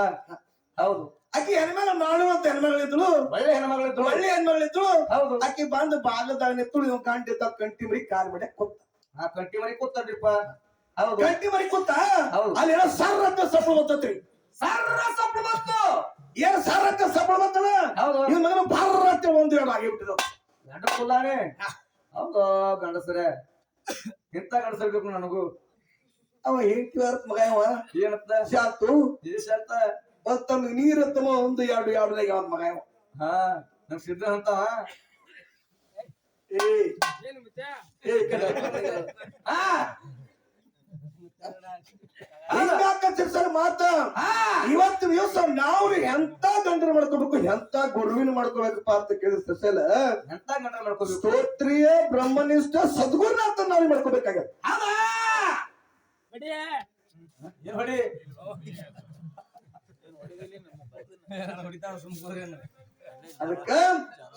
Speaker 2: ಹೌದು.
Speaker 1: ಆಕಿ ಹೆಣ್ಮಗ ಮಾಡು ಅಂತ ಹೆಣ್ಮಗಳಿದ್ಳು
Speaker 2: ಒಳ್ಳೆ ಹೆಣ್ಮಗಳಿದ್ಳು
Speaker 1: ಒಳ್ಳೆ ಹೆಣ್ಮಗಳಿದ್ಳು
Speaker 2: ಹೌದು.
Speaker 1: ಆಕಿ ಬಂದು ಬಾಗದಾಗ ನಿಂತು ಇವ್ ಕಂಟಿದ್ದ ಕಂಟಿ ಮರಿ ಕಾಲ್ ಮನೆ ಕೂತ.
Speaker 2: ಆ ಕಂಟಿ ಮರಿ ಕೂತಡ್ರಿಪ್ಪ ಹೌದು.
Speaker 1: ಕಂಟಿ ಮರಿ ಕೂತ. ಅಲ್ಲಿ ಏನೋ ಸರ್ ಅಂತ ಸಪ್ಪಳ ಬರ್ತತ್ರಿ
Speaker 2: ಸರ್ರ ಸಪ್ಪು ಬಂತು.
Speaker 1: ಏನ್ ಸರ್ ಅಂತ ಸಪ್ಪಳ ಬರ್ತದ ಇವ್ ಮಗನ ಬಾರ ಅಂತ ಒಂದು ಎರಡು ಆಗಿಬಿಟ್ಟಿದ
Speaker 2: ಗಂಡ ಕುಲ್ಲಾನೆ ಹೌದು ಗಂಡಸರೇ. ಇಂತ ಗಂಡಸರ್ ಬೇಕು ನನಗೂ?
Speaker 1: ಅವ ಹೆಂಡತಿ ಮಗ ಅವ?
Speaker 2: ಏನಂತ?
Speaker 1: ಶಾಂತು
Speaker 2: ಅಂತ
Speaker 1: ಒಂದ್ ತಮ್ಮ ತಮ್ಮ ಒಂದು ಎರಡು ಎರಡು ಅವನ್ ಮಗ ಅವ.
Speaker 2: ಹಾ ನಮ್ ಸಿದ್ಧ ಅಂತ
Speaker 1: ಏ ಏ ಕಡೆ
Speaker 2: ಹಾ.
Speaker 1: ಸರ್ ಮಾತ
Speaker 2: ಹಾ
Speaker 1: ಇವತ್ತು ದಿವಸ ನಾವು ಎಂತ ಗಂಡನ ಮಾಡ್ಕೋಬೇಕು ಎಂತ ಗುರುವಿನ ಮಾಡ್ಕೊಬೇಕಪ್ಪ ಅಂತ ಕೇಳಿದ ಸ್ಪೆಷಲ್
Speaker 2: ಎಂತ ಗಂಡ ಮಾಡ್ಕೋಬೇಕು
Speaker 1: ಸ್ತೋತ್ರಿಯ ಬ್ರಹ್ಮನಿಷ್ಠ ಸದ್ಗುರುನಾಥ ನಾವು ಮಾಡ್ಕೋಬೇಕಾಗ
Speaker 2: ಹೌದಾ ಏನ್ ಹೊಡಿ
Speaker 1: ಅದಕ್ಕ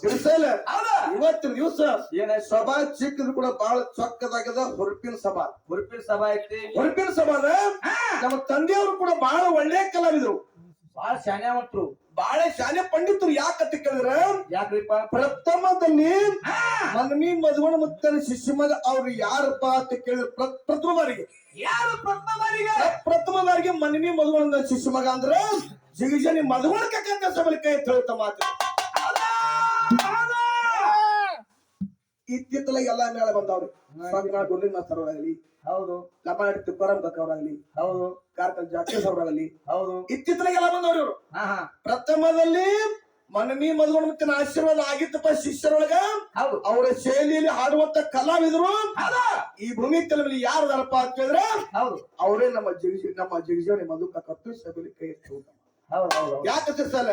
Speaker 1: ಸ್ಪೆಷಲ್
Speaker 2: ಹೌದಾ
Speaker 1: ಇವತ್ತಿನ ದಿವಸ
Speaker 2: ಏನ
Speaker 1: ಸಭಾ ಚಿಕ್ಕದು ಕೂಡ ಬಹಳ ಚೊಕ್ಕದಾಗದ ಹುರುಪಿನ ಸಭಾ.
Speaker 2: ಹುರುಪಿನ ಸಭಾ ಐತಿ
Speaker 1: ಹುರುಪಿನ ಸಭಾದ ನಮ್ಮ ತಂದೆಯವರು ಕೂಡ ಬಹಳ ಒಳ್ಳೆ ಕಲಾವಿದರು.
Speaker 2: ಬಾಳ ಶಾನ್ಯಾವಂತ್ರು
Speaker 1: ಬಹಳ ಶಾಲೆ ಪಂಡಿತರು ಯಾಕಂತ ಕೇಳಿದ್ರ?
Speaker 2: ಯಾಕ್ರಿಪ್ಪ?
Speaker 1: ಪ್ರಥಮದಲ್ಲಿ ಮನ್ಮಿ ಮಧುವಣ ಮುತ್ತನ ಶಿಷ್ಯಮಗ ಅವ್ರು ಯಾರಪ್ಪ ಅಂತ ಕೇಳಿದ್ರು. ಪ್ರ- ಪ್ರಥಮ ಬಾರಿಗೆ
Speaker 2: ಯಾರು ಪ್ರಥಮರಿಗೆ
Speaker 1: ಪ್ರಥಮ ಬಾರಿಗೆ ಮನ್ಮಿ ಮಧುವಣ ಶಿಷ್ಯ ಮಗ ಅಂದ್ರ ಜಿಗಿಜನಿ ಮಧುವಣ ಕಕ್ಕಂತ ಸಬಲಿ ಕೈ ಎತ್ತಿ ಹೇಳ್ತ ಮಾತು
Speaker 2: ಹೌದಾ ಹೌದಾ
Speaker 1: ಇತ್ತಿತ್ತಲ ಎಲ್ಲಾ ಮೇಳ ಬಂದವ್ರಿ. ಸಂಗಣ ಗುಂಡಿನ ಮಾಸ್ತರ್ ಅವರಾಗಲಿ
Speaker 2: ಹೌದು.
Speaker 1: ಲಮಾಡಿ ತುಕಾರಾಮ್ ಕಕ್ಕ ಅವರಾಗಲಿ
Speaker 2: ಹೌದು.
Speaker 1: ಕಾರ್ಕಲ್ ಜಾಕೇಶ್ ಅವರಾಗಲಿ
Speaker 2: ಹೌದು.
Speaker 1: ಇತ್ತಿತ್ತಲ ಎಲ್ಲ ಬಂದವ್ರಿ ಇವರು.
Speaker 2: ಹಾ ಹಾ.
Speaker 1: ಪ್ರಥಮದಲ್ಲಿ ಮನನಿ ಮಧುವಣ ಮುತ್ತಿನ ಆಶೀರ್ವಾದ ಆಗಿತ್ತಪ್ಪ ಶಿಷ್ಯರೊಳಗ. ಅವರ ಶೈಲಿಯಲ್ಲಿ ಹಾಡುವಂತ ಕಲಾವಿದರು. ಈ ಭೂಮಿ ತಲುಪಲಿ ಯಾರು ದರಪ್ಪ ಅಂತ ಹೇಳಿದ್ರೆ
Speaker 2: ಹೌದು.
Speaker 1: ಅವರೇ ನಮ್ಮ ಜಗಜಿ ನಮ್ಮ ಜಗಜೀವನಿ ಮಧುಕ ಕತ್ತು ಸಬಲಿ ಕೈ ಎತ್ತಿ ಹೋದ.
Speaker 2: ಹೌದು ಹೌದು.
Speaker 1: ಯಾಕೆ
Speaker 2: ಸರ್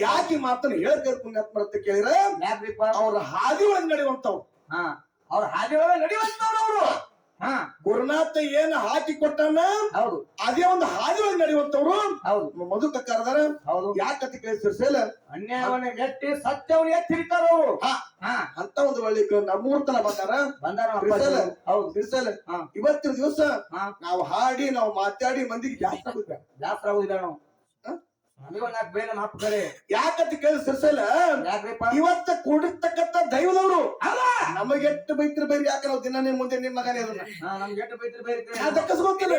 Speaker 1: ಯಾಕೆ ಮಾತನ್ನ ಹೇಳ್ಬೇಕು ಅಂತ ಕೇಳಿದ್ರೆ ಅವ್ರ ಹಾದಿ ಒಳಗ್
Speaker 2: ನಡೆಯುವಂತವ್ ಅವ್ರ ಹಾದಿ ಒಳಗೆ ನಡೆಯುವಂತವ್ರು ಅವರು. ಹಾ.
Speaker 1: ಗುರುನಾಥ ಏನ್ ಹಾಕಿ ಕೊಟ್ಟಾನ?
Speaker 2: ಹೌದು.
Speaker 1: ಅದೇ ಒಂದು ಹಾದಿ ಒಳಗೆ ನಡೆಯುವಂತವ್ರು
Speaker 2: ಹೌದು.
Speaker 1: ಮಧುಕ ಕರೆದಾರ
Speaker 2: ಹೌದು.
Speaker 1: ಯಾಕಂತ ಕೇಳಿ ತಿರ್ಸಲ್ಲ
Speaker 2: ಅನ್ಯಾಯವನ್ನ ಎತ್ತಿ ಸತ್ಯವನ್ನ ಎತ್ತಿರ್ತಾರ ಅವರು.
Speaker 1: ಹಾ.
Speaker 2: ಹಾ.
Speaker 1: ಅಂತ ಒಂದು ಒಳ್ಳೆ ನಮ್ಮೂರ್ ತನ ಬಂದಾರ.
Speaker 2: ಬಂದಾರ. ಹೌದು.
Speaker 1: ತಿರ್ಸಲ್ಲ
Speaker 2: ಹಾ.
Speaker 1: ಇವತ್ತಿನ ದಿವಸ ನಾವು ಹಾಡಿ ನಾವು ಮಾತಾಡಿ ಮಂದಿಗೆ ಜಾಸ್ತಿ ಆಗುತ್ತೆ.
Speaker 2: ಜಾಸ್ತಿ ಆಗುದಿಲ್ಲ ನಾವು. ಒಂದ್ ನಾಲ್ಕು ಬೇರೆ ಮಾತು ಕರೆ.
Speaker 1: ಯಾಕಂತ ಕೇಳಿ ತಿರ್ಸಲ್ಲ
Speaker 2: ಯಾಕ್ರಿಪ್ಪ?
Speaker 1: ಇವತ್ತ ಕೂಡಿರ್ತಕ್ಕಂಥ ದೈವದವರು ನಮಗೆ ಎಷ್ಟು ಬೈತ್ರಿ ಬೈರಿ ಯಾಕೆ ನಾವು ದಿನ ನಿಮ್ ಮುಂದೆ ನಿಮ್ ಮಗನೇ ಅದನ್ನ
Speaker 2: ನಮ್ಗೆ ಎಷ್ಟು ಬೈತ್ರಿ ಬೈರಿ
Speaker 1: ದಕ್ಕಸ್ಕೊತಿಲ್ಲ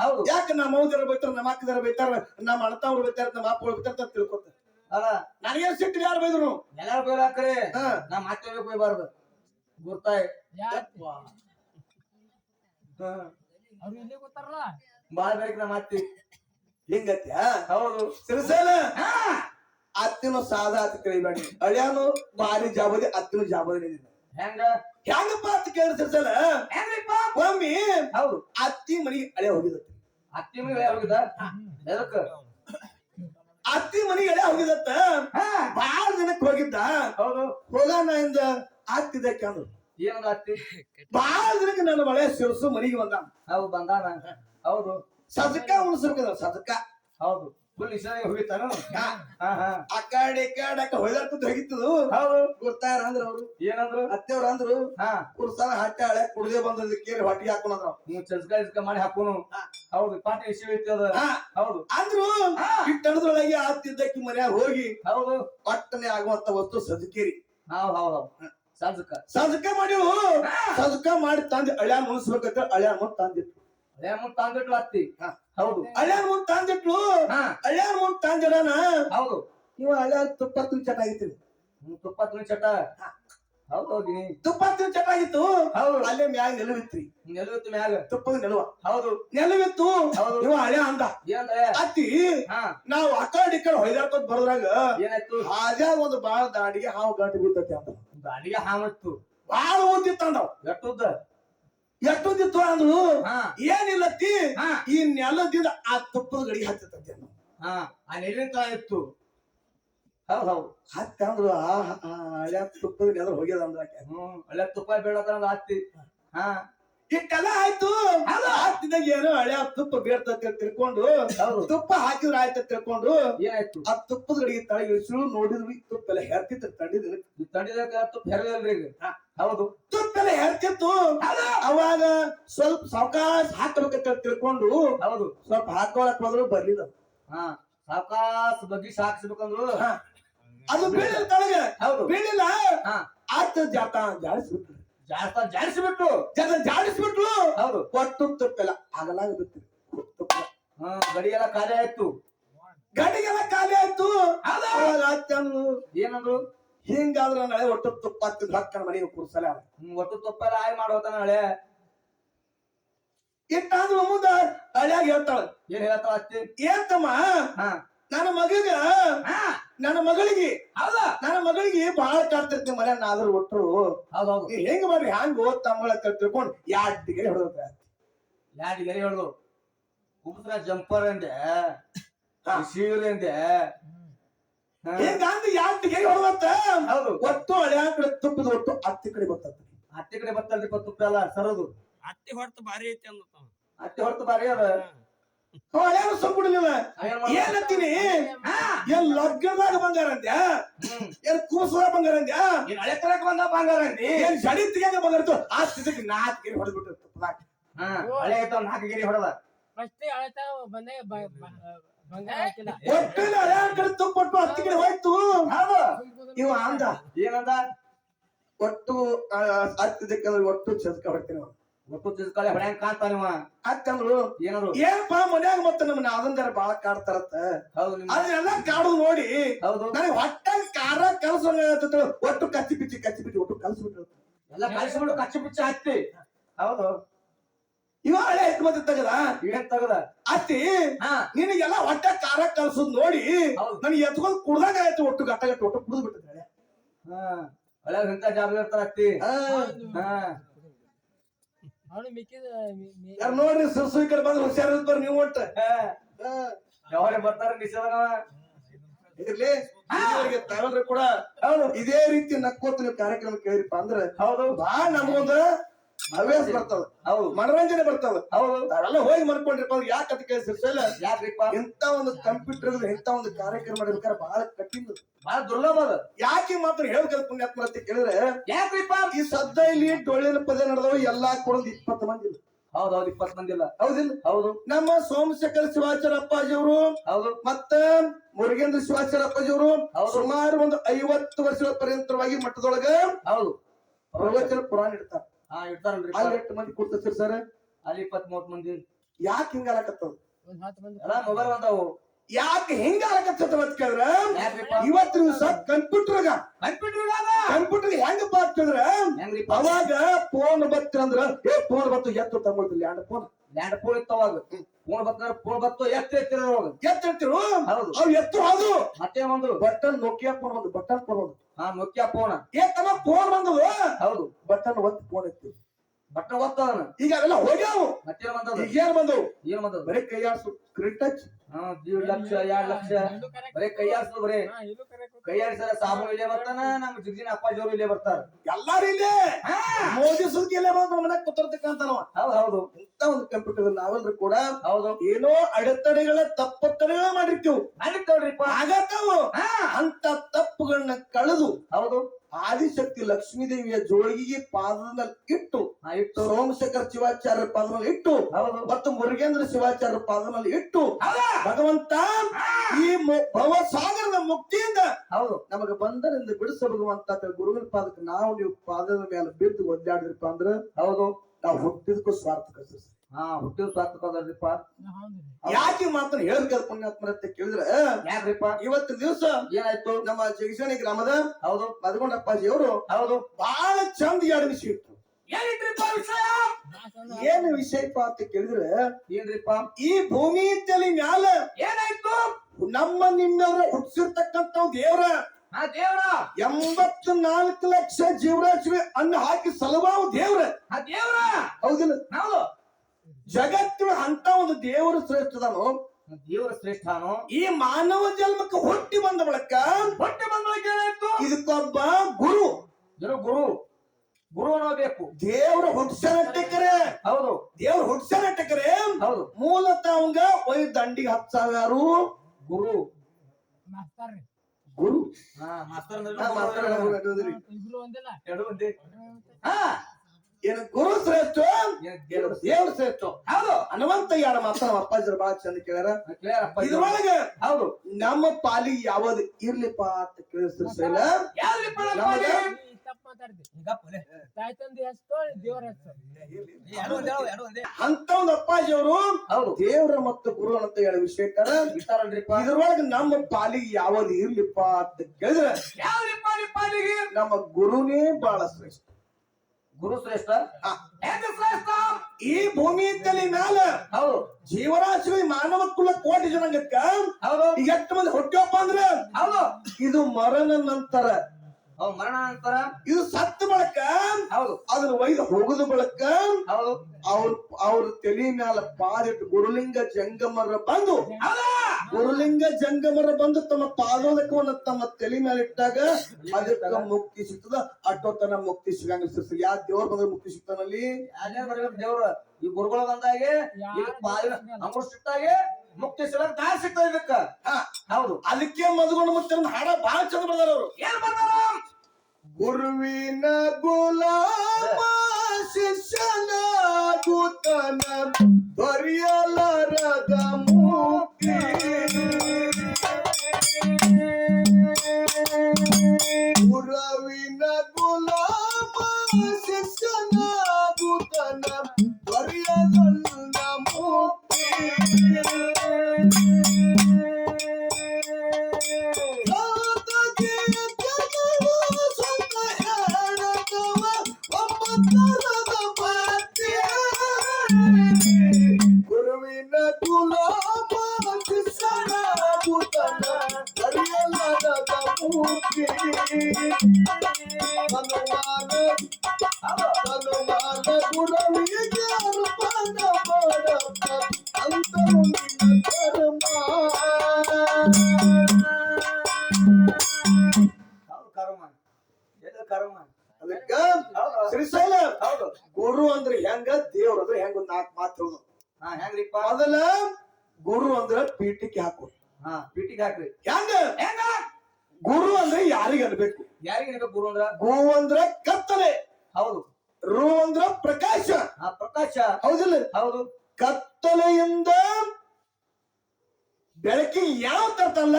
Speaker 2: ಹೌದು.
Speaker 1: ಯಾಕೆ ನಮ್ಮ ಮೌದರ ಬೈತಾರ ನಮ್ಮ ಅಕ್ಕದರ ಬೈತಾರ ನಮ್ಮ ಅಣ್ಣತವ್ರು ಬೈತಾರ ನಮ್ಮ ಅಪ್ಪಗಳು ಬೈತಾರ ಅಂತ ತಿಳ್ಕೊತ. ನನಗೇನ್ ಸಿಟ್ಟು ಯಾರು ಬೈದ್ರು?
Speaker 2: ಎಲ್ಲಾರು ಬೈಲ್ ನಮ್ಮ ಮತ್ತೆ ಬೈಬಾರ್ದು. ಗುರ್ತಾಯ್.
Speaker 3: ಅವ್ರು ಇಲ್ಲಿ ಗೊತ್ತಾರಲ್ಲ?
Speaker 2: ಬಾಳ ಬೇರೆ ನಮ್ಮ ಅತ್ತಿ
Speaker 1: ಹಿಂಗತ್ಯ?
Speaker 2: ಹೌದು. ಹಾ.
Speaker 1: ಅತ್ತಿನ ಸಾದ ಅತ್ತಿ ಕಳಿಬೇಡಿ ಅಳಿಯಾನು ಭಾರಿ ಜಾಬದಿ ಅತ್ತಿನ ಜಾಬದಿ
Speaker 2: ಹೆಂಗ?
Speaker 1: ಹೆಂಗಪ್ಪ ಅಂತ ಕೇಳಿ ತಿರ್ಸಲ್ಲ
Speaker 2: ಹೆಂಗ್ರಿಪ್ಪ?
Speaker 1: ಒಮ್ಮೆ
Speaker 2: ಹೌದು.
Speaker 1: ಅತ್ತಿ ಮನೆಗೆ ಅಳೆ ಹೋಗಿದತ್ತ
Speaker 2: ಅತ್ತಿ ಮನೆ ಹೋಗಿದ ಎದಕ್ಕ?
Speaker 1: ಅತ್ತಿ ಮನೆಗೆ ಎಳೆ ಹೋಗಿದತ್ತ
Speaker 2: ಹಾ.
Speaker 1: ಬಾಳ ದಿನಕ್ಕೆ ಹೋಗಿದ್ದ.
Speaker 2: ಹೌದು.
Speaker 1: ಹೋಗಾನ ಇಂದ ಅತ್ತಿದೆ ಅಂದ್ರು.
Speaker 2: ಏನದ ಅತ್ತಿ
Speaker 1: ಬಾಳ ದಿನಕ್ಕೆ ನನ್ನ ಮಳೆ ಸಿರಸು ಮನೆಗೆ ಬಂದ
Speaker 2: ಹೌದು ಬಂದಾನ? ಹೌದು.
Speaker 1: ಸದಕ ಉಣಿಸ್ಬೇಕದ ಸದಕ.
Speaker 2: ಹೌದು. ಫುಲ್ ಇಷ್ಟ ಹೋಗಿತ್ತಾನು ಹಾ. ಹಾ
Speaker 1: ಆ ಕಡೆ ಈ ಕಡೆ ಅಕ್ಕ ಹೊಯ್ದಾಡ್ಕೊಂತ ಹೋಗಿತ್ತದು.
Speaker 2: ಹೌದು.
Speaker 1: ಗುರ್ತಾರ ಅಂದ್ರ ಅವ್ರು.
Speaker 2: ಏನಂದ್ರು?
Speaker 1: ಅತ್ತೆಯವ್ರ ಅಂದ್ರು.
Speaker 2: ಹಾ.
Speaker 1: ಕುರ್ಸಾನ ಹಟ್ಟೆ ಹಳೆ ಕುಡ್ದೇ ಬಂದದಕ್ಕೆ ಕೇಳಿ ಹೊಟ್ಟಿಗೆ ಹಾಕೊಂಡ್ರ
Speaker 2: ನೀವು ಚಸ್ಕ ಇಸ್ಕ ಮಾಡಿ ಹಾಕೋನು. ಹೌದು ಪಾಟಿ ಐತಿ ಅದ. ಹೌದು.
Speaker 1: ಅಂದ್ರು
Speaker 2: ಹಾ.
Speaker 1: ಇಟ್ಟಣದೊಳಗೆ ಆತಿದ್ದಕ್ಕೆ ಮನ್ಯಾಗ ಹೋಗಿ
Speaker 2: ಹೌದು.
Speaker 1: ಪಟ್ಟನೆ ಆಗುವಂತ ವಸ್ತು ಸದಕೇರಿ.
Speaker 2: ಹೌದು ಹೌದು. ಸಜ್ಕ
Speaker 1: ಸದಕ. ಮಾಡಿ ಸದಕ ಮಾಡಿ ತಂದ್ ಅಳ್ಯಾ ಮುನ್ಸ್ಬೇಕಂತ ಅಳ್ಯಾ ಮುಂದ್ ತಂದಿಟ್ರು
Speaker 2: ಮುಂದ್ ತಂದಿಟ್ಲು ಅತ್ತಿ.
Speaker 1: ಹಾ.
Speaker 2: ಹೌದು.
Speaker 1: ಹಳ್ಯಾನ ಮುಂದ್ ತಂದಿಟ್ಲು?
Speaker 2: ಹಾ.
Speaker 1: ಹಳ್ಯಾನ ಮುಂದ್ ತಂದಿಡಾನ
Speaker 2: ಹೌದು.
Speaker 1: ಇವ ಹಳ್ಯಾನ ತುಪ್ಪ ತಿನ್ ಚಟ ಆಗಿತ್ತು
Speaker 2: ತುಪ್ಪ ತಿನ್ನು ಚಟ ಹೌದು ಹೋಗಿನಿ
Speaker 1: ತುಪ್ಪ ತಿನ್ ಚಟ ಆಗಿತ್ತು?
Speaker 2: ಹೌದು.
Speaker 1: ಅಲ್ಲೇ ಮ್ಯಾಗ ನೆಲವಿತ್ರಿ.
Speaker 2: ನೆಲವಿತ್ತು ಮ್ಯಾಗ.
Speaker 1: ತುಪ್ಪದ ನೆಲವ.
Speaker 2: ಹೌದು.
Speaker 1: ನೆಲವಿತ್ತು?
Speaker 2: ಹೌದು.
Speaker 1: ಇವ ಹಳ್ಯ ಅಂದ? ಅತ್ತಿ
Speaker 2: ಹಾ
Speaker 1: ನಾವು ಆ ಕಡೆ ಈ ಕಡೆ ಹೊಯ್ದಾಡ್ಕೊಂತ ಬರೋದ್ರಾಗ
Speaker 2: ಏನಾಯ್ತು?
Speaker 1: ಹಾಜಾ ಒಂದು ಬಾಳ ದಾಡಿಗೆ ಹಾವು ಗಂಟು ಬೀಳ್ತೈತಿ ಅಂತ.
Speaker 2: ದಾಡಿಗೆ ಹಾವತ್ತು
Speaker 1: ಬಾಳ ಓದಿತ್ತಂದವ್
Speaker 2: ಎಟ್ಟುದ್ದ
Speaker 1: ಎಷ್ಟೊಂದಿತ್ತು ಅಂದ್ರು ಏನಿಲ್ಲತ್ತಿ? ಈ ನೆಲದಿಂದ ಆ ತುಪ್ಪದ ಗಡಿ ಹತ್ತತಂತೆ
Speaker 2: ಹಾ ಆ ನೆಲ್ಲಿನ ಕಾಳ ಇತ್ತು. ಹೌದ್ ಹೌದು.
Speaker 1: ಹತ್ತ ಅಂದ್ರು ಆ ಹಳೆ ತುಪ್ಪದ ನೆಲ ಹೋಗ್ಯದ ಅಂದ್ರ.
Speaker 2: ಹ್ಮ್ ಹಳೆ ತುಪ್ಪ ಬೀಳತ್ತ ಹತ್ತಿ ಹಾ.
Speaker 1: ಇಷ್ಟೆಲ್ಲ ಆಯ್ತು. ಹತ್ತಿದಾಗ ಏನು ಹಳೆ ತುಪ್ಪ ಬೇಡ ತಿಳ್ಕೊಂಡು ತುಪ್ಪ ಹಾಕಿದ್ರ ಆಯ್ತ ತಿಳ್ಕೊಂಡು
Speaker 2: ಏನಾಯ್ತು?
Speaker 1: ಆ ತುಪ್ಪದ ಗಡಿಗೆ ತಳಗೆ ನೋಡಿದ್ರು ನೋಡಿದ್ವಿ ತುಪ್ಪ ಎಲ್ಲ ಹೆರ್ತಿತ್ತು ತಡಿದ್ರು
Speaker 2: ತಂಡಿದಾಗ ತುಪ್ಪ ಹೆರಗಲ್ರಿ ಈಗ. ಹೌದು.
Speaker 1: ತುಪ್ಪ ಎಲ್ಲ ಹೆರ್ತಿತ್ತು ಅವಾಗ ಸ್ವಲ್ಪ ಸಾವಕಾಶ ಹಾಕಬೇಕಂತ ತಿಳ್ಕೊಂಡು
Speaker 2: ಹೌದು.
Speaker 1: ಸ್ವಲ್ಪ ಹಾಕೊಳಕ್ ಮೊದಲು ಬರ್ಲಿಲ್ಲ.
Speaker 2: ಹಾ ಸಾವಕಾಶ ಬಗ್ಗೆ ಸಾಕ್ಸ್ಬೇಕಂದ್ರು.
Speaker 1: ಹಾ. ಅದು ಬೀಳಿಲ್ಲ ತಳಗ.
Speaker 2: ಹೌದು.
Speaker 1: ಬೀಳಿಲ್ಲ.
Speaker 2: ಹಾ.
Speaker 1: ಆತ ಜಾತ ಜಾಡಿಸ್ಬಿಟ್ರು.
Speaker 2: ಜಾತ ಜಾಡಿಸ್ಬಿಟ್ಟು
Speaker 1: ಜನ ಜಾಡಿಸ್ಬಿಟ್ರು.
Speaker 2: ಹೌದು.
Speaker 1: ಕೊಟ್ಟು ತುಪ್ಪೆಲ್ಲ ಆಗಲಾಗ ಬಿತ್ತು
Speaker 2: ಹಾ ಗಡಿ ಎಲ್ಲ ಖಾಲಿ ಆಯ್ತು.
Speaker 1: ಗಡಿಗೆಲ್ಲ ಖಾಲಿ ಆಯ್ತು. ಅವಾಗ
Speaker 2: ಏನಂದ್ರು?
Speaker 1: ಹಿಂಗಾದ್ರ ನಾಳೆ ಒಟ್ಟು ತುಪ್ಪ ಹತ್ತಿದ್ ಹಾಕಣ ಮನೆಗೆ ಕೂರ್ಸಲ್ಲ.
Speaker 2: ಹ್ಮ್, ಒಟ್ಟು ತುಪ್ಪ ಹಾಯ್ ಮಾಡೋತಾನ ಹಳೆ
Speaker 1: ಇಟ್ಟಾದ್ರು ಮುಂದ ಹಳ್ಯಾಗ ಹೇಳ್ತಾಳ.
Speaker 2: ಏನ್ ಹೇಳ್ತಾಳ ಅತ್ತಿ?
Speaker 1: ಏತಮ್ಮ
Speaker 2: ಹಾ.
Speaker 1: ನನ್ನ ಮಗಗ
Speaker 2: ಹಾ.
Speaker 1: ನನ್ನ ಮಗಳಿಗೆ
Speaker 2: ಅಲ್ಲ
Speaker 1: ನನ್ನ ಮಗಳಿಗೆ ಬಹಳ ಕಾಡ್ತಿರ್ತೀನಿ ಮನೆ ನಾದ್ರು ಒಟ್ಟರು
Speaker 2: ಹೌದು ಹೌದು
Speaker 1: ನೀ ಹೆಂಗ್ ಮಾಡ್ರಿ? ಹಂಗ ಓದ್ ತಮ್ಮಳ ತಿಳ್ಕೊಂಡು ಹೊಡೆದ
Speaker 2: ಯಾಡ್ ಗೆರೆ ಹೇಳೋದು ಉಪ್ಸ್ರ ಜಂಪರ್ ಅಂದೆ. ಸೀರೆ ಅಂದೆ ಹಾ.
Speaker 1: ಹಿಂಗ ಅಂದ್ ಯಾಟಿಗೆ ಹೊಡೆದತ್ತ?
Speaker 2: ಹೌದು.
Speaker 1: ಒಟ್ಟು ಹಳ್ಯಾಗ ಕಡೆ ತುಪ್ಪದ ಒಟ್ಟು ಹತ್ತಿ ಕಡೆ ಬರ್ತದ
Speaker 2: ಅತ್ತಿ ಕಡೆ ಬರ್ತಲ್ರಿ ತುಪ್ಪ ಎಲ್ಲ ಸರದು.
Speaker 3: ಹತ್ತಿ ಹೊರತು ಭಾರಿ ಐತಿ ಅಂದ
Speaker 2: ಅತ್ತಿ ಹೊರತು ಬಾರಿ ಅದ.
Speaker 1: ಹಳೆಯ ಸ್ವಲ್ಪ ಬಿಡಲಿಲ್ಲ
Speaker 2: ಏನ್
Speaker 1: ಲಗ್ನದಾಗ ಬಂಗಾರ ಅಂದ್ಯಾ. ಏನ್ ಕೂಸದ ಬಂಗಾರ ಅಂದ್ಯಾ?
Speaker 2: ಹಳೆ ತರಕ ಬಂದ ಬಂಗಾರ ಅಂದಿ
Speaker 1: ಏನ್ ಜಡಿ ತೆಗಿಯಾಗ ಬಂಗಾರ? ಆ ಸ್ಥಿತಿಗೆ ನಾಲ್ಕು ಗಿರಿ ಹೊಡೆದ್ಬಿಟ್ಟು ತುಪ್ಪದಾಗ.
Speaker 2: ಹಳೆ ಐತವ್ ನಾಲ್ಕು ಗಿರಿ ಹೊಡೆದ.
Speaker 4: ಫಸ್ಟ್ ಅಳತ ಬಂದಾಗ
Speaker 1: ಕಡೆ ತುಪ್ಪ ಒಟ್ಟು ಹತ್ತಿ ಕಡೆ ಹೋಯ್ತು.
Speaker 2: ಹೌದು
Speaker 1: ಇವ ಅಂದ.
Speaker 2: ಏನಂದ?
Speaker 1: ಒಟ್ಟು ಆ, ಹತ್ತಿದ್ದಕ್ಕೆ ಒಟ್ಟು ಚಸ್ಕ ಹೊಡ್ತೀನಿ.
Speaker 2: ಒಟ್ಟು ತಿಳ್ಕೊಳ್ಳಿ ಹೊಡ್ಯಾಂಗ್ ಕಾಣ್ತಾನ ಇವ
Speaker 1: ಅತ್ತಂದ್ರು
Speaker 2: ಏನದು
Speaker 1: ಏನಪ್ಪಾ ಮನ್ಯಾಗ ಮತ್ತೆ ನಮ್ಮನ್ನ ಅದೊಂದರ ಬಾಳ ಕಾಡ್ತಾರತ್ತ. ಅದನ್ನೆಲ್ಲ ಕಾಡುದು ನೋಡಿ.
Speaker 2: ಹೌದು.
Speaker 1: ನನಗೆ ಹೊಟ್ಟಾಗ ಕಾರ ಕಲ್ಸ ಒಟ್ಟು ಕಚ್ಚಿ ಬಿಚ್ಚಿ ಕಚ್ಚಿ ಬಿಚ್ಚಿ ಒಟ್ಟು ಕಲ್ಸ್ಬಿಟ್ರು.
Speaker 2: ಎಲ್ಲ ಕಳಿಸ್ಬಿಟ್ಟು ಕಚ್ಚಿ ಬಿಚ್ಚಿ ಹತ್ತಿ ಹೌದು.
Speaker 1: ಇವ ಹಳೆ ಎತ್ ಮತ್ತೆ ತಗದ?
Speaker 2: ಏನ್ ತಗದ?
Speaker 1: ಅತ್ತಿ
Speaker 2: ಹಾ.
Speaker 1: ನಿನಗೆಲ್ಲ ಹೊಟ್ಟೆ ಕಾರ ಕಲ್ಸದ್ ನೋಡಿ
Speaker 2: ಹೌದು.
Speaker 1: ನನಗೆ ಎತ್ಕೊಂಡ್ ಕುಡ್ದಾಗ ಆಯ್ತು ಒಟ್ಟು ಗಟ್ಟ ಗಟ್ಟ ಒಟ್ಟು ಕುಡಿದು ಬಿಟ್ಟಿದ್ರೆ
Speaker 2: ಹಾ. ಹಳೆ ಇಂತ ಜಾಗ ಇರ್ತಾರ ಹತ್ತಿ ಹಾ.
Speaker 4: ಅವನು ಮಿಕ್ಕಿದ ಮಿ- ಮಿ-
Speaker 1: ಯಾರು ನೋಡ್ರಿ ಸುರ್ಸು ಈ ಕಡೆ ಬಂದ್ರೆ ಹುಷಾರ ಬರ್ರಿ ನೀವು ಒಟ್ಟ.
Speaker 2: ಯಾವಾಗ ಬರ್ತಾರ ನಿಷೇಧ
Speaker 1: ಇರ್ಲಿ. ಇಲ್ಲಿವರೆಗೆ ತಾವೆಲ್ರು ಕೂಡ.
Speaker 2: ಹೌದು.
Speaker 1: ಇದೇ ರೀತಿ ನಕ್ಕೋತ ನೀವು ಕಾರ್ಯಕ್ರಮ ಕೇಳಿರಿಪ್ಪ ಅಂದ್ರೆ
Speaker 2: ಹೌದು.
Speaker 1: ಬಾಳ ನಮ್ಗೊಂದ ಹವ್ಯಾಸ ಬರ್ತಾವ.
Speaker 2: ಹೌದು.
Speaker 1: ಮನರಂಜನೆ ಬರ್ತಾವ.
Speaker 2: ಹೌದು.
Speaker 1: ಅವೆಲ್ಲ ಹೋಗಿ ಮರ್ಕೊಂಡ್ರಿಪ್ಪ ಅವ್ರು ಯಾಕೆ ಅಂತ ಕೇಳಿಸಿರ್ಸಲ್ಲ
Speaker 2: ಯಾಕ್ರಿಪ್ಪ?
Speaker 1: ಇಂತ ಒಂದು ಕಂಪ್ಯೂಟರ್ ಇಂತ ಒಂದು ಕಾರ್ಯಕ್ರಮ ಮಾಡ್ಬೇಕಾದ್ರೆ ಬಹಳ ಕಠಿಣ.
Speaker 2: ಬಹಳ ದುರ್ಲಭ ಅದ.
Speaker 1: ಯಾಕೆ ಮಾತ್ರ ಹೇಳ್ಕಲ್ ಪುಣ್ಯಾತ್ಮ ಅಂತ ಕೇಳಿದ್ರೆ?
Speaker 2: ಯಾಕ್ರಿಪ್ಪ?
Speaker 1: ಈ ಸದ್ದ ಇಲ್ಲಿ ಡೊಳ್ಳಿನ ಪದ ನಡೆದವ ಎಲ್ಲಾ ಕೊಡೋದು ಇಪ್ಪತ್ತು ಮಂದಿ ಇಲ್ಲ.
Speaker 2: ಹೌದು ಹೌದು ಇಪ್ಪತ್ ಮಂದಿ ಇಲ್ಲ.
Speaker 1: ಹೌದಿಲ್ಲ?
Speaker 2: ಹೌದು.
Speaker 1: ನಮ್ಮ ಸೋಮಶೇಖರ್ ಶಿವಾಚಾರ ಅಪ್ಪಾಜಿಯವರು
Speaker 2: ಹೌದು.
Speaker 1: ಮತ್ತ ಮುರುಗೇಂದ್ರ ಶಿವಾಚಾರ ಅಪ್ಪಾಜಿಯವರು
Speaker 2: ಅವರು
Speaker 1: ಸುಮಾರು ಒಂದು ಐವತ್ತು ವರ್ಷಗಳ ಪರ್ಯಂತರವಾಗಿ ಮಠದೊಳಗ
Speaker 2: ಹೌದು.
Speaker 1: ಪ್ರವಚನ ಪುರಾಣ ಇಡ್ತಾರ.
Speaker 2: ಹಾ ಇರ್ತಾರಲ್ರಿ
Speaker 1: ಅಲ್ಲಿ ಎಷ್ಟು ಮಂದಿ ಸರ್?
Speaker 2: ಅಲ್ಲಿ ಇಪ್ಪತ್ ಮೂವತ್ ಮಂದಿ.
Speaker 1: ಯಾಕೆ
Speaker 2: ಎಲ್ಲ ಮೊಬೈಲ್ ಬಂದಾವು.
Speaker 1: ಯಾಕೆ ಅಂತ ಕೇಳಿದ್ರ? ಇವತ್ತು ದಿವಸ ಕಂಪ್ಯೂಟರ್ಗ.
Speaker 2: ಕಂಪ್ಯೂಟರ್
Speaker 1: ಕಂಪ್ಯೂಟರ್ ಹೆಂಗಪ್ಪ ಅಂತಂದ್ರ
Speaker 2: ಹೆಂಗ್ರಿಪ್ಪ?
Speaker 1: ಅವಾಗ ಫೋನ್ ಬತ್ತಂದ್ರ ಏ ಫೋನ್ ಬತ್ತು ಎತ್ತು ತಗೊಳ್ತಿಲ್ಲ ಫೋನ್
Speaker 2: ಲ್ಯಾಂಡ್ ಫೋನ್ ಇತ್ತು ಅವಾಗ. ಫೋನ್ ಬತ್ತ ಫೋನ್ ಬತ್ತು ಎತ್ತ ಎತ್ತಿರ ಅವಾಗ.
Speaker 1: ಎತ್ತಿರ್ತಿರು
Speaker 2: ಹೌದು.
Speaker 1: ಅವ್ ಎತ್ತು ಅದು
Speaker 2: ಮತ್ತೆ ಒಂದು
Speaker 1: ಬಟನ್ ನೋಕಿಯಾ ಫೋನ್ ಒಂದು ಬಟನ್ ಫೋನ್ ಒಂದು.
Speaker 2: ಹಾ ನೋಕಿಯಾ ಫೋನ್
Speaker 1: ಏ ತಮ್ಮ ಫೋನ್ ಬಂದವು?
Speaker 2: ಹೌದು.
Speaker 1: ಬಟನ್ ಒತ್ತಿ ಫೋನ್ ಎತ್ತಿ
Speaker 2: ಬಟ್ಟ ಒತ್ತದನ
Speaker 1: ಈಗ ಅವೆಲ್ಲ ಹೋಗ್ಯಾವು.
Speaker 2: ಮತ್ತೇನ್ ಬಂದದ?
Speaker 1: ಈಗೇನ್ ಬಂದವು?
Speaker 2: ಏನ್ ಬಂದದ?
Speaker 1: ಬರೀ ಕೈಯಾಡ್ಸು ಸ್ಕ್ರೀನ್ ಟಚ್
Speaker 2: ಹಾ ದೀಡ್ ಲಕ್ಷ ಎರಡ್ ಲಕ್ಷ.
Speaker 4: ಇಲ್ಲೂ ಕೈ
Speaker 2: ಬರೀ. ಕೈಯಾಡ್ಸೋದು ಬರೀ
Speaker 4: ಕರೆಕ್ಟ್
Speaker 2: ಕೈಯಾಡಿಸರ ಸಾಬೂನ್ ಇಲ್ಲೇ ಬರ್ತಾನ ನಮ್ ಜಿಗ್ಜಿನ ಅಪ್ಪಾಜಿಯವರು ಇಲ್ಲೇ ಬರ್ತಾರ.
Speaker 1: ಎಲ್ಲಾರು ಇಲ್ಲೇ? ಮೋದಿ ಸುದ್ದಿ ಇಲ್ಲೇ ಬಂದು ಮನೆ ಕೂತಿರ್ತಕ್ಕಂಥವ
Speaker 2: ಹೌದು ಹೌದು.
Speaker 1: ಇಂತ ಒಂದು ಕಂಪ್ಯೂಟರ್ ನಾವೆಲ್ಲರೂ ಕೂಡ
Speaker 2: ಹೌದು.
Speaker 1: ಏನೋ ಅಡೆತಡೆಗಳ ತಪ್ಪತ್ತಡೆಗಳ ಮಾಡಿರ್ತೀವಿ.
Speaker 2: ಮಾಡಿರ್ತಾವ್ರಿಪ್ಪ
Speaker 1: ಆಗತ್ತವು. ಅಂತ ತಪ್ಪುಗಳನ್ನ ಕಳೆದು
Speaker 2: ಹೌದು.
Speaker 1: ಆದಿಶಕ್ತಿ ಲಕ್ಷ್ಮೀ ದೇವಿಯ ಪಾದದಲ್ಲಿ ಪಾದದ ಇಟ್ಟು
Speaker 2: ಇಟ್ಟು.
Speaker 1: ಸೋಮಶೇಖರ್ ಶಿವಾಚಾರ್ಯ ಪಾದನಲ್ಲಿ ಇಟ್ಟು
Speaker 2: ಹೌದು.
Speaker 1: ಮತ್ತು ಮುರುಗೇಂದ್ರ ಶಿವಾಚಾರ್ಯ ಪಾದನಲ್ಲಿ ಮೇಲೆ ಇಟ್ಟು ಭಗವಂತ ಈ ಭವಸಾಗರದ ಮುಕ್ತಿಯಿಂದ
Speaker 2: ಹೌದು.
Speaker 1: ನಮಗೆ ಬಂದರಿಂದ ಬಿಡಿಸ ಭಗವಂತ ಗುರುವಿನ ಪಾದಕ್ಕೆ ನಾವು ನೀವು ಪಾದದ ಮೇಲೆ ಬಿದ್ದು ಒದ್ದಾಡಿದ್ರಪ್ಪ ಅಂದ್ರೆ
Speaker 2: ಹೌದು.
Speaker 1: ನಾವು ಹುಟ್ಟಿದಕ್ಕೂ ಸ್ವಾರ್ಥ ಸರ್.
Speaker 2: ಹಾ ಹುಟ್ಟಿದ ಸ್ವಾತಂತ್ರ್ಯಪ್ಪ
Speaker 4: ಹೌದು.
Speaker 1: ಯಾಕೆ ಮಾತ್ರ ಹೇಳ್ಕದ ಪುಣ್ಯಾತ್ಮರ ಅಂತ ಕೇಳಿದ್ರೆ?
Speaker 2: ಯಾಕ್ರಿಪ್ಪ
Speaker 1: ಇವತ್ತಿನ ದಿವಸ
Speaker 2: ಏನಾಯ್ತು?
Speaker 1: ನಮ್ಮ ಶಿಕ್ಷಣಿ ಗ್ರಾಮದ
Speaker 2: ಹೌದು.
Speaker 1: ಮದಗೊಂಡಪ್ಪಾಜಿ ಅವರು
Speaker 2: ಹೌದು.
Speaker 1: ಬಹಳ ಚಂದ ಎರಡು ವಿಷಯ ಇತ್ತು.
Speaker 2: ಏನ್ ವಿಷಯ?
Speaker 1: ಏನು ವಿಷಯಪ್ಪ ಅಂತ ಕೇಳಿದ್ರೆ
Speaker 2: ಏನ್ರಿಪ್ಪ?
Speaker 1: ಈ ಭೂಮಿ ತಲೆ ಮ್ಯಾಲ
Speaker 2: ಏನಾಯ್ತು?
Speaker 1: ನಮ್ಮ ನಿಮ್ಮವ್ರ ಹುಟ್ಟಿಸಿರ್ತಕ್ಕಂಥ ದೇವ್ರ
Speaker 2: ದೇವ್ರ?
Speaker 1: ಎಂಬತ್ ನಾಲ್ಕು ಲಕ್ಷ ಜೀವರಾಶಿ ಅನ್ನ ಹಾಕಿ ಸಲವಾವು ದೇವ್ರ.
Speaker 2: ದೇವ್ರ?
Speaker 1: ಹೌದಿಲ್ಲ?
Speaker 2: ಹೌದು.
Speaker 1: ಜಗತ್ತಿನ ಅಂತ ಒಂದು ದೇವರು ಶ್ರೇಷ್ಠದನು.
Speaker 2: ದೇವರ ಶ್ರೇಷ್ಠನು.
Speaker 1: ಈ ಮಾನವ ಜನ್ಮಕ್ಕೆ ಹುಟ್ಟಿ ಬಂದ ಬಳಿಕ
Speaker 2: ಹೊಟ್ಟೆ ಬಳಕ ಏನಾಯ್ತು?
Speaker 1: ಇದಕ್ಕೊಬ್ಬ ಗುರು.
Speaker 2: ಏನು ಗುರು. ಗುರು ಅನ್ನೋಬೇಕು.
Speaker 1: ದೇವ್ರ ಹುಟ್ಸನಟ್ಟಕರೆ
Speaker 2: ಹೌದು.
Speaker 1: ದೇವ್ರ ಹುಟ್ಸನಟ್ಟಕರೆ
Speaker 2: ಹೌದು.
Speaker 1: ಮೂಲತಃ ಅವಂಗ ಒಯ್ ದಂಡಿಗೆ ಹತ್ತು ಸಾವಿರ
Speaker 2: ಗುರು.
Speaker 1: ಗುರು.
Speaker 2: ಹಾ ಮಾಸ್ತರ್ ಅಂದ್ರೆ ಎರಡು ಒಂದೇ. ಹಾ.
Speaker 1: ಗುರು ಶ್ರೇಷ್ಠ
Speaker 2: ಏನ್ ದೇವ್ರ
Speaker 1: ದೇವ್ರ ಶ್ರೇಷ್ಠ
Speaker 2: ಹೌದು
Speaker 1: ಹನುಮಂತ ಯಾರ ಮಾತ ನಮ್ಮ ಅಪ್ಪಾಜಿ ಬಹಳ ಚಂದ ಕೇಳ್ಯಾರ
Speaker 2: ಕೇಳ್ಯಾರಪ್ಪ ಇದು.
Speaker 1: ಇದ್ರೊಳಗೆ
Speaker 2: ಹೌದು
Speaker 1: ನಮ್ಮ ಪಾಲಿಗೆ ಯಾವದು ಇರ್ಲಿಪ್ಪ ಅಂತ ಕೇಳಿಸ್ರ ಶೈಲ
Speaker 2: ಯಾವ್ದ್ರಿಪ್ಪ ನಮ್ಮ
Speaker 1: ನಮಗೆ
Speaker 2: ಪಾಲಿಗೆ?
Speaker 4: ನೀ ತಪ್ಪ್ ಮಾತಾಡ್ತಿ
Speaker 2: ಗಪ್ಪ ಲೇ.
Speaker 4: ತಾಯಿ ತಂದೆ ಹೆಸರು ದೇವ್ರ ಹೆಸರು
Speaker 2: ಎರಡು ಒಂದೇ ಅವು, ಎರಡು ಒಂದೇ.
Speaker 1: ಅಂತ ಒಂದು ಅಪ್ಪಾಜಿ ಅವರು
Speaker 2: ಹೌದು
Speaker 1: ದೇವ್ರ ಮತ್ತು ಗುರು ಅಂತ ಹೇಳಿ ವಿಷಯಕ್ಕರ
Speaker 2: ಇರ್ತಾರಲ್ರಿಪ್ಪ
Speaker 1: ಇದ್ರೊಳಗೆ ನಮ್ಮ ಪಾಲಿಗೆ ಯಾವದು ಇರ್ಲಿಪ್ಪ ಅಂತ ಕೇಳಿದ್ರೆ
Speaker 2: ಯಾವ್ದ್ರಿಪ್ಪ ನಿಮ್ಮ ಪಾಲಿಗೆ
Speaker 1: ನಮ್ಮ ಗುರುನೇ ಬಹಳ ಶ್ರೇಷ್ಠ
Speaker 2: ಗುರು ಶ್ರೇಷ್ಠ?
Speaker 1: ಆ,
Speaker 2: ಹೆಂಗ ಶ್ರೇಷ್ಠ?
Speaker 1: ಈ ಭೂಮಿ ಇದ್ದಲ್ಲಿ ಮ್ಯಾಲ
Speaker 2: ಹೌದು.
Speaker 1: ಜೀವರಾಶಿ ಮಾನವ ಕುಲ ಕೋಟಿ ಜನಾಂಗಕ್ಕ
Speaker 2: ಹೌದು.
Speaker 1: ಈಗ ಎಷ್ಟು ಮಂದಿ ಹುಟ್ಟಪ್ಪ ಅಂದ್ರೆ
Speaker 2: ಹೌದು.
Speaker 1: ಇದು ಮರಣ ನಂತರ.
Speaker 2: ಮರಣ ನಂತರ?
Speaker 1: ಇದು ಸತ್ತ ಬಳಕ
Speaker 2: ಹೌದು.
Speaker 1: ಅದನ್ನ ಒಯ್ದು ಹೋಗುದ ಬಳಕ
Speaker 2: ಹೌದು.
Speaker 1: ಅವ್ರ ಅವ್ರ ತಲೆ ಮ್ಯಾಲ ಪಾದಿಟ್ಟು ಗುರುಲಿಂಗ ಜಂಗಮರ ಬಂದು
Speaker 2: ಹೌದಾ.
Speaker 1: ಗುರುಲಿಂಗ ಜಂಗಮರ ಬಂದು ತಮ್ಮ ಪಾದೋದಕವನ್ನ ತಮ್ಮ ತಲೆ ಮೇಲೆ ಇಟ್ಟಾಗ ಅದಕ್ಕ ಮುಕ್ತಿ ಸಿಗ್ತದ. ಅಟ್ಟೋತನ ಮುಕ್ತಿ ಸಿಗಂಗ ಸಿಗ್ತದ ಯಾ ದೇವ್ರ ಬಂದ್ರೆ ಮುಕ್ತಿ ಸಿಗ್ತಾನಲ್ಲಿ
Speaker 2: ಅದೇ ಬರ್ಬೇಕು ದೇವ್ರ? ಈ ಗುರುಗಳು ಬಂದಾಗೆ ಈಗ ಪಾದ ಅಮೃತ ಮುಕ್ತಿ ಸಿಗಕ್ ದಾರಿ ಸಿಗ್ತದೆ ಇದಕ್ಕ.
Speaker 1: ಹಾ,
Speaker 2: ಹೌದು.
Speaker 1: ಅದಕ್ಕೆ ಮಧುಗೊಂಡ ಮತ್ತೆ ಒಂದು ಹಾಡ ಬಹಳ ಚಂದ ಬರ್ದಾರ ಅವರು.
Speaker 2: ಏನ್ ಬರ್ತಾರ
Speaker 1: ಗುರುವಿನ ಗುಲಾಮ ಶಿಷ್ಯನ ಕೂತನ ದೊರೆಯಲಾರದ ಮುಕ್ತಿ ಗುರುವಿನ
Speaker 2: ಹೌದು.
Speaker 1: ಗುರು ಅಂದ್ರೆ ಹೆಂಗ? ದೇವ್ರ ಅಂದ್ರೆ ಹೆಂಗ? ಒಂದ್ ನಾಲ್ಕು ಮಾತು ಹೇಳೋದು
Speaker 2: ಹಾ ಹೆಂಗ್ರಿಪ್ಪ?
Speaker 1: ಮೊದಲ ಗುರು ಅಂದ್ರೆ ಪೀಠಕ್ಕೆ ಹಾಕು.
Speaker 2: ಹಾ ಪೀಠಿಗೆ ಹಾಕ್ರಿ.
Speaker 1: ಹೆಂಗ?
Speaker 2: ಹೆಂಗ?
Speaker 1: ಗುರು ಅಂದ್ರೆ ಯಾರಿಗ ಅನ್ಬೇಕು?
Speaker 2: ಯಾರಿಗೆ ಇರ್ಬೇಕು ಗುರು ಅಂದ್ರ?
Speaker 1: ಗು ಅಂದ್ರ ಕತ್ತಲೆ
Speaker 2: ಹೌದು.
Speaker 1: ರು ಅಂದ್ರ ಪ್ರಕಾಶ.
Speaker 2: ಹಾ ಪ್ರಕಾಶ.
Speaker 1: ಹೌದಿಲ್ಲ?
Speaker 2: ಹೌದು.
Speaker 1: ಕತ್ತಲೆಯಿಂದ ಬೆಳಕಿಗೆ ಯಾವ ತರ್ತಲ್ಲ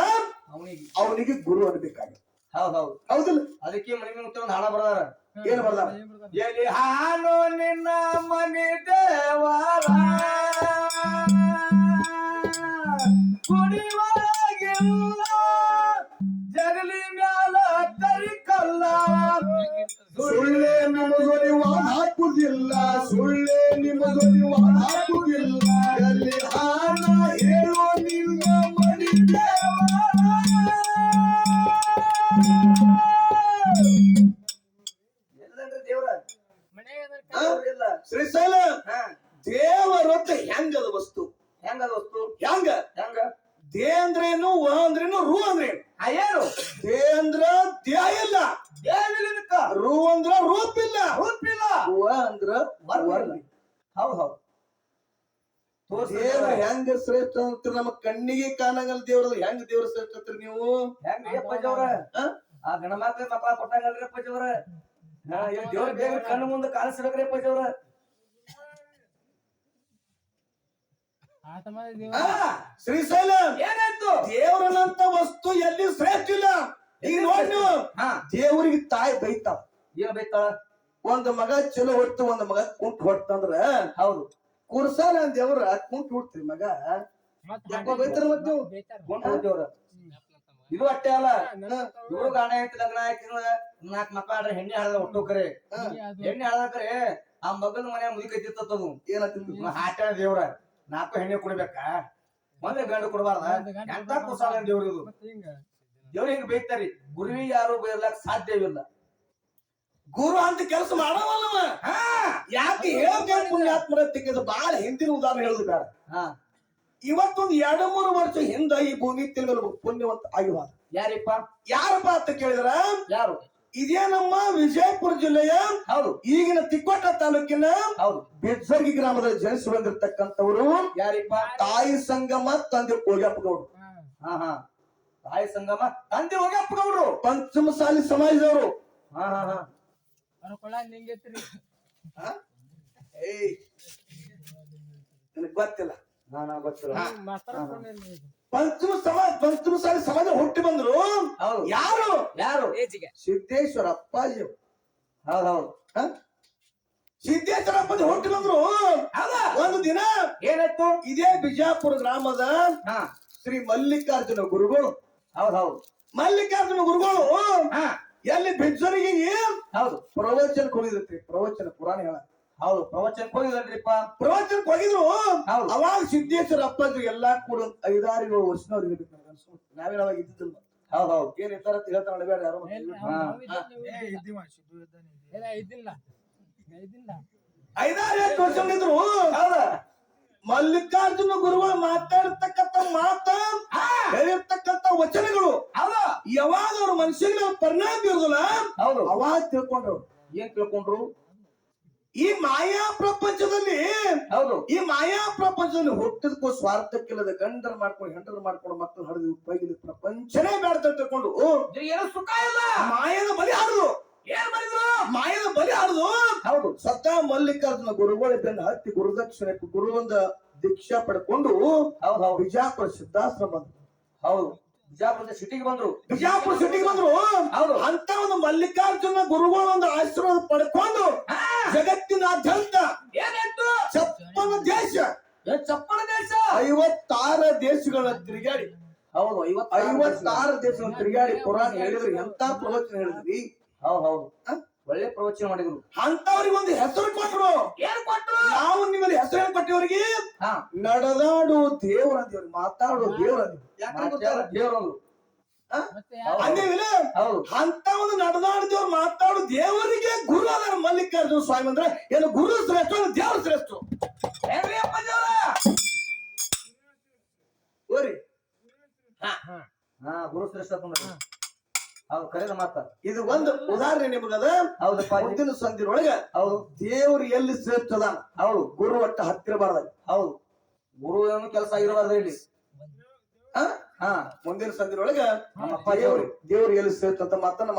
Speaker 2: ಅವನಿಗೆ.
Speaker 1: ಅವನಿಗೆ ಗುರು ಅನ್ಬೇಕಾಗಿ
Speaker 2: ಹೌದೌದು ಹೌದು.
Speaker 1: ಹೌದಿಲ್ಲ?
Speaker 2: ಅದಕ್ಕೆ ಮನೆಗೆ ಒಂದು ಹಾಡ ಬರ್ದಾರ.
Speaker 1: ಏನ್ ಬರ್ದಾರ?
Speaker 2: ಎಲ್ಲಿ ಹಾಲು ನಿನ್ನ ಮನೆ ದೇವರ. ಕುಡಿವರಾಗಿಲ್ಲ ಜಗಲಿ ಮ್ಯಾಲ ಕರಿಕಲ್ಲ
Speaker 1: ಸುಳ್ಳೆ ನಿಮಗೊಡಿ ವಾದ ಹಾಕುದಿಲ್ಲ ಸುಳ್ಳೆ ನಿಮಗೊಡಿ ವಾದ ಹಾಕುದಿಲ್ಲ. ಎಲ್ಲಿ ಹಾನ
Speaker 2: ಆ ಗಣಮಕ್ಳ ಮಕ್ಕಳ ಕೊಟ್ಟಂಗಲ್ರಿ ಇಲ್ಲಿ ದೇವ್ರ ಬೇಗ ಕಣ್ಣು ಮುಂದೆ ಕಾಣಿಸ್ಬೇಕ್ರಿ
Speaker 1: ಆ, ಶ್ರೀಶೈಲ
Speaker 2: ಏನಾಯ್ತು?
Speaker 1: ದೇವ್ರನಂತ ವಸ್ತು ಎಲ್ಲಿ ಶ್ರೇಷ್ಠ ಇಲ್ಲ? ಈಗ ನೋಡಿ ನೀವು. ದೇವ್ರಿಗೆ ತಾಯಿ ಬೈತಾವ
Speaker 2: ಏನ್ ಬೈತಾಳ?
Speaker 1: ಒಂದ್ ಮಗ ಚಲೋ ಹೊಡ್ತು ಒಂದ್ ಮಗ ಕುಂಟ್ ಹೊಟ್ಟಂದ್ರ
Speaker 2: ಹೌದು.
Speaker 1: ಕುರ್ಸಾನ ದೇವ್ರ ಕುಂಟ್ ಹುಡ್ತ್ರಿ ಮಗ.
Speaker 4: ಮತ್ತ್
Speaker 1: ಯಾಕೋ ಬೈತಾರ ಮತ್ತ್ ನೀವು?
Speaker 2: ಹೋಗ್ತೇವ್ರ ಇದು ಅಷ್ಟೇ ಅಲ್ಲ. ಇವರು ಗಾಣ ಐತಿ ಲಗ್ನ ಆಯ್ತು ನಾಲ್ಕು ಮಕ್ಕಳ ಆಡ್ರೆ ಹೆಣ್ಣೆ ಹಾಡ್ದ ಒಟ್ಟು ಕರೆ
Speaker 1: ಹಾ,
Speaker 2: ಹೆಣ್ಣೆ ಹಾಡ್ದಕ್ರೆ ಕರೆ ಆ ಮಗನ ಮನೆ ಮುಗಿಕೈತಿತ್ತದು
Speaker 1: ಏನತ್ತಿತ್ತು?
Speaker 2: ಹಾಟ್ಯಾಳ ದೇವ್ರ. ನಾಲ್ಕು ಹೆಣ್ಣೆ ಕೊಡ್ಬೇಕ? ಒಂದೇ ಗಂಡು ಕೊಡಬಾರ್ದ? ಎಂತ ಕುಸಾಲ ದೇವ್ರ ಇದು? ದೇವ್ರ ಹಿಂಗ ಬೈತಾರಿ ಗುರುವಿ ಯಾರು ಬೈರ್ಲಕ್ ಸಾಧ್ಯವಿಲ್ಲ.
Speaker 1: ಗುರು ಅಂತ ಕೆಲಸ ಮಾಡವಲ್ಲವ.
Speaker 2: ಹಾ.
Speaker 1: ಯಾಕೆ ಹೇಳ್ತೇನೆ ಪುಣ್ಯಾತ್ಮರ ತೆಗೆದು ಬಹಳ ಹಿಂದಿನ ಉದಾಹರಣೆ ಹೇಳುದು ಬೇಡ.
Speaker 2: ಹಾ.
Speaker 1: ಇವತ್ತೊಂದು ಎರಡು ಮೂರು ವರ್ಷ ಹಿಂದ ಈ ಭೂಮಿ ತಿರುಗಲು ಪುಣ್ಯವಂತ ಆಗಿವ
Speaker 2: ಯಾರಿಪ್ಪ?
Speaker 1: ಯಾರಪ್ಪ ಅಂತ ಕೇಳಿದ್ರ
Speaker 2: ಯಾರು?
Speaker 1: ಇದೇ ನಮ್ಮ ವಿಜಯಪುರ ಜಿಲ್ಲೆಯ
Speaker 2: ಹೌದು.
Speaker 1: ಈಗಿನ ತಿಕ್ಕೋಟ ತಾಲೂಕಿನ
Speaker 2: ಹೌದು.
Speaker 1: ಬೆಜ್ಜರ್ಗಿ ಗ್ರಾಮದ ಜನಿಸಿ ಬಂದಿರತಕ್ಕಂಥವರು
Speaker 2: ಯಾರಿಪ್ಪ?
Speaker 1: ತಾಯಿ ಸಂಗಮ ತಂದೆ ಹೋಗಪ್ಪ ಗೌಡ್ರು
Speaker 2: ಹಾ ಹಾ. ತಾಯಿ ಸಂಗಮ ತಂದೆ ಹೋಗಪ್ಪ ಗೌಡ್ರು
Speaker 1: ಪಂಚಮಸಾಲಿ ಸಮಾಜದವರು.
Speaker 2: ಹಾ ಹಾ ಹಾ.
Speaker 4: ಅವ್ರ ನಿಂಗೆ ನಿಂಗೈತ್ರಿ
Speaker 1: ಏಯ್. ನಿನಗ್ ಗೊತ್ತಿಲ್ಲ. ಪಂಚಮ ಸಮಾಜ ಪಂಚಮಸಾಲಿ ಸಮಾಜ ಹುಟ್ಟಿ ಬಂದ್ರು.
Speaker 2: ಹೌದು.
Speaker 1: ಯಾರು?
Speaker 2: ಯಾರು?
Speaker 3: ಏಜಿಗೆ.
Speaker 1: ಸಿದ್ದೇಶ್ವರ ಅಪ್ಪಾಜಿ ಹೌದೌದು
Speaker 2: ಹೌದು ಹೌದು.
Speaker 1: ಹ? ಸಿದ್ದೇಶ್ವರ ಅಪ್ಪಾಜಿ ಹುಟ್ಟಿ ಬಂದ್ರು.
Speaker 2: ಹೌದಾ?
Speaker 1: ಒಂದು ದಿನ
Speaker 2: ಏನಾಯ್ತು?
Speaker 1: ಇದೇ ಬಿಜಾಪುರ ಗ್ರಾಮದ
Speaker 2: ಹಾ.
Speaker 1: ಶ್ರೀ ಮಲ್ಲಿಕಾರ್ಜುನ ಗುರುಗಳು.
Speaker 2: ಹೌದೌದು ಹೌದು.
Speaker 1: ಮಲ್ಲಿಕಾರ್ಜುನ ಗುರುಗಳು
Speaker 2: ಹಾ.
Speaker 1: ಎಲ್ಲಿ ಬಿಜ್ಜರಿಗೆ
Speaker 2: ಹೌದು.
Speaker 1: ಪ್ರವಚನ ಹೋಗಿದ್ರಿ ಪ್ರವಚನ ಪುರಾಣ ಹೇಳ
Speaker 2: ಹೌದು. ಪ್ರವಚನ ಹೋಗಿದಲ್ರಿಪ್ಪ
Speaker 1: ಪ್ರವಚನ ಹೋಗಿದ್ರು.
Speaker 2: ಹೌದು.
Speaker 1: ಅವಾಗ ಸಿದ್ದೇಶ್ವರ ಅಪ್ಪಾಜಿ ಎಲ್ಲಾ ಕೂಡ ಐದಾರು ಏಳು ವರ್ಷನವ್ರು. ನಾವೇನ್ ಅವಾಗ ಇದ್ದಿದ್ದಿಲ್ಲ
Speaker 2: ಹೌದು ಹೌದು.
Speaker 1: ಏನ್ ಇರ್ತಾರ ಹೇಳ್ತಾರ. ನಡಬೇಡ ಯಾರು ಐದಾರು ಎಂಟು ವರ್ಷ ಇದ್ರು
Speaker 2: ಹೌದಾ.
Speaker 1: ಮಲ್ಲಿಕಾರ್ಜುನ ಗುರುಗಳು ಮಾತಾಡ್ತಕ್ಕಂಥ ಮಾತ ಹೇಳಿರ್ತಕ್ಕಂಥ ವಚನಗಳು.
Speaker 2: ಹೌದು.
Speaker 1: ಯಾವಾಗ ಅವ್ರ ಮನುಷ್ಯನಿಗೆ ಪರಿಣಾಮ ಬೀರುದಿಲ್ಲ
Speaker 2: ಹೌದು.
Speaker 1: ಅವಾಗ ತಿಳ್ಕೊಂಡ್ರು.
Speaker 2: ಏನ್ ತಿಳ್ಕೊಂಡ್ರು?
Speaker 1: ಈ ಮಾಯಾ ಪ್ರಪಂಚದಲ್ಲಿ
Speaker 2: ಹೌದು.
Speaker 1: ಈ ಮಾಯಾ ಪ್ರಪಂಚದಲ್ಲಿ ಹುಟ್ಟಿದಕ್ಕೂ ಸ್ವಾರ್ಥಕ್ಕಿಲ್ಲದ ಗಂಡರ ಮಾಡ್ಕೊಂಡು ಹೆಂಡರು ಮಾಡ್ಕೊಂಡು ಮಕ್ಕಳು ಹರಿದು ಉಪಯೋಗಿದ ಪ್ರಪಂಚನೇ ಬೇಡ
Speaker 2: ತಕೊಂಡು ಏನು ಸುಖ ಇಲ್ಲ.
Speaker 1: ಮಾಯದ ಬಲಿ ಹಾಡುದು.
Speaker 2: ಏನ್ ಮಾಡಿದ್ರು?
Speaker 1: ಮಾಯದ ಬಲಿ ಹಾಡುದು.
Speaker 2: ಹೌದು.
Speaker 1: ಸತ್ಯ ಮಲ್ಲಿಕಾರ್ಜುನ ಗುರುಗಳ ಬೆನ್ನ ಹತ್ತಿ ಗುರುದಕ್ಷಿಣೆ ಗುರುವಂದ ದೀಕ್ಷಾ ಪಡ್ಕೊಂಡು ಬಿಜಾಪುರ ಸಿದ್ಧಾಶ್ರಮ ಬಂದ್ರು.
Speaker 2: ಹೌದು. ಬಿಜಾಪುರದ ಸಿಟಿಗೆ ಬಂದ್ರು.
Speaker 1: ಬಿಜಾಪುರ ಸಿಟಿಗೆ ಬಂದ್ರು.
Speaker 2: ಹೌದು.
Speaker 1: ಅಂತ ಒಂದು ಮಲ್ಲಿಕಾರ್ಜುನ ಗುರುಗಳ ಒಂದು ಆಶೀರ್ವಾದ ಪಡ್ಕೊಂಡು ಜಗತ್ತಿನಾದ್ಯಂತ
Speaker 2: ಏನಾಯ್ತು?
Speaker 1: ಚಪ್ಪನ ದೇಶ.
Speaker 2: ಚಪ್ಪನ ದೇಶ?
Speaker 1: ಐವತ್ತಾರ ದೇಶಗಳ ತಿರುಗಾಡಿ.
Speaker 2: ಹೌದು ಐವತ್ತು
Speaker 1: ಐವತ್ತಾರು ದೇಶಗಳ. ತಿರುಗಾಡಿ ಪುರಾಣ ಹೇಳಿದ್ರಿ ಎಂತ ಪ್ರವಚನ ಹೇಳಿದ್ರಿ?
Speaker 2: ಹೌದು ಹೌದು? ಒಳ್ಳೆ ಪ್ರವಚನ ಮಾಡಿದ್ರು.
Speaker 1: ಅಂತವ್ರಿಗೆ ಒಂದು ಹೆಸರು ಕೊಟ್ರು.
Speaker 2: ಏನ್ ಕೊಟ್ರು?
Speaker 1: ನಾವು ನಿಮ್ಮಲ್ಲಿ ಹೆಸರು ಕೊಟ್ಟಿವ್ರಿಗೆ ನಡೆದಾಡು ದೇವ್ರ ಅಂದೇವ್ರಿ ಮಾತಾಡೋ ದೇವ್ರ ಅಂದೇವ್ರಿ ಯಾಕಂದ್ರೆ ಗೊತ್ತಲ್ಲ? ಅಂದೇವಿಲ್ಲ
Speaker 2: ಹೌದು.
Speaker 1: ಅಂತ ಒಂದು ನಡೆದಾಡ್ದೇವ್ರು ಮಾತಾಡು ದೇವರಿಗೆ ಗುರು ಅದಾರ ಮಲ್ಲಿಕಾರ್ಜುನ ಸ್ವಾಮಿ ಅಂದ್ರೆ ಏನು ಗುರು ಶ್ರೇಷ್ಠ ದೇವ್ರ ಶ್ರೇಷ್ಠ? ಓರಿ.
Speaker 2: ಹಾ. ಗುರು ಶ್ರೇಷ್ಠ. ಹೌದು ಕರೆದ ಮಾತ.
Speaker 1: ಇದು ಒಂದು ಉದಾಹರಣೆ ನಿಮಗದ
Speaker 2: ಹೌದಪ್ಪ.
Speaker 1: ಮುಂದಿನ ಸಂದಿನೊಳಗ
Speaker 2: ಹೌದು.
Speaker 1: ದೇವ್ರು ಎಲ್ಲಿ ಶ್ರೇಷ್ಠ ಅದ
Speaker 2: ಹೌದು.
Speaker 1: ಗುರು ಒಟ್ಟ ಹತ್ತಿರ ಬಾರ್ದ
Speaker 2: ಹೌದು. ಗುರು ಏನು ಕೆಲಸ ಆಗಿರಬಾರ್ದು ಇಲ್ಲಿ. ಹಾ?
Speaker 1: ಮುಂದಿನ ಸಂದಿನೊಳಗ
Speaker 2: ನಮ್ಮ ಅಪ್ಪ
Speaker 1: ದೇವ್ರು. ದೇವ್ರು ಎಲ್ಲಿ ಸೇರ್ತಂತ ಮತ್ತ ಮಾತನ್ನ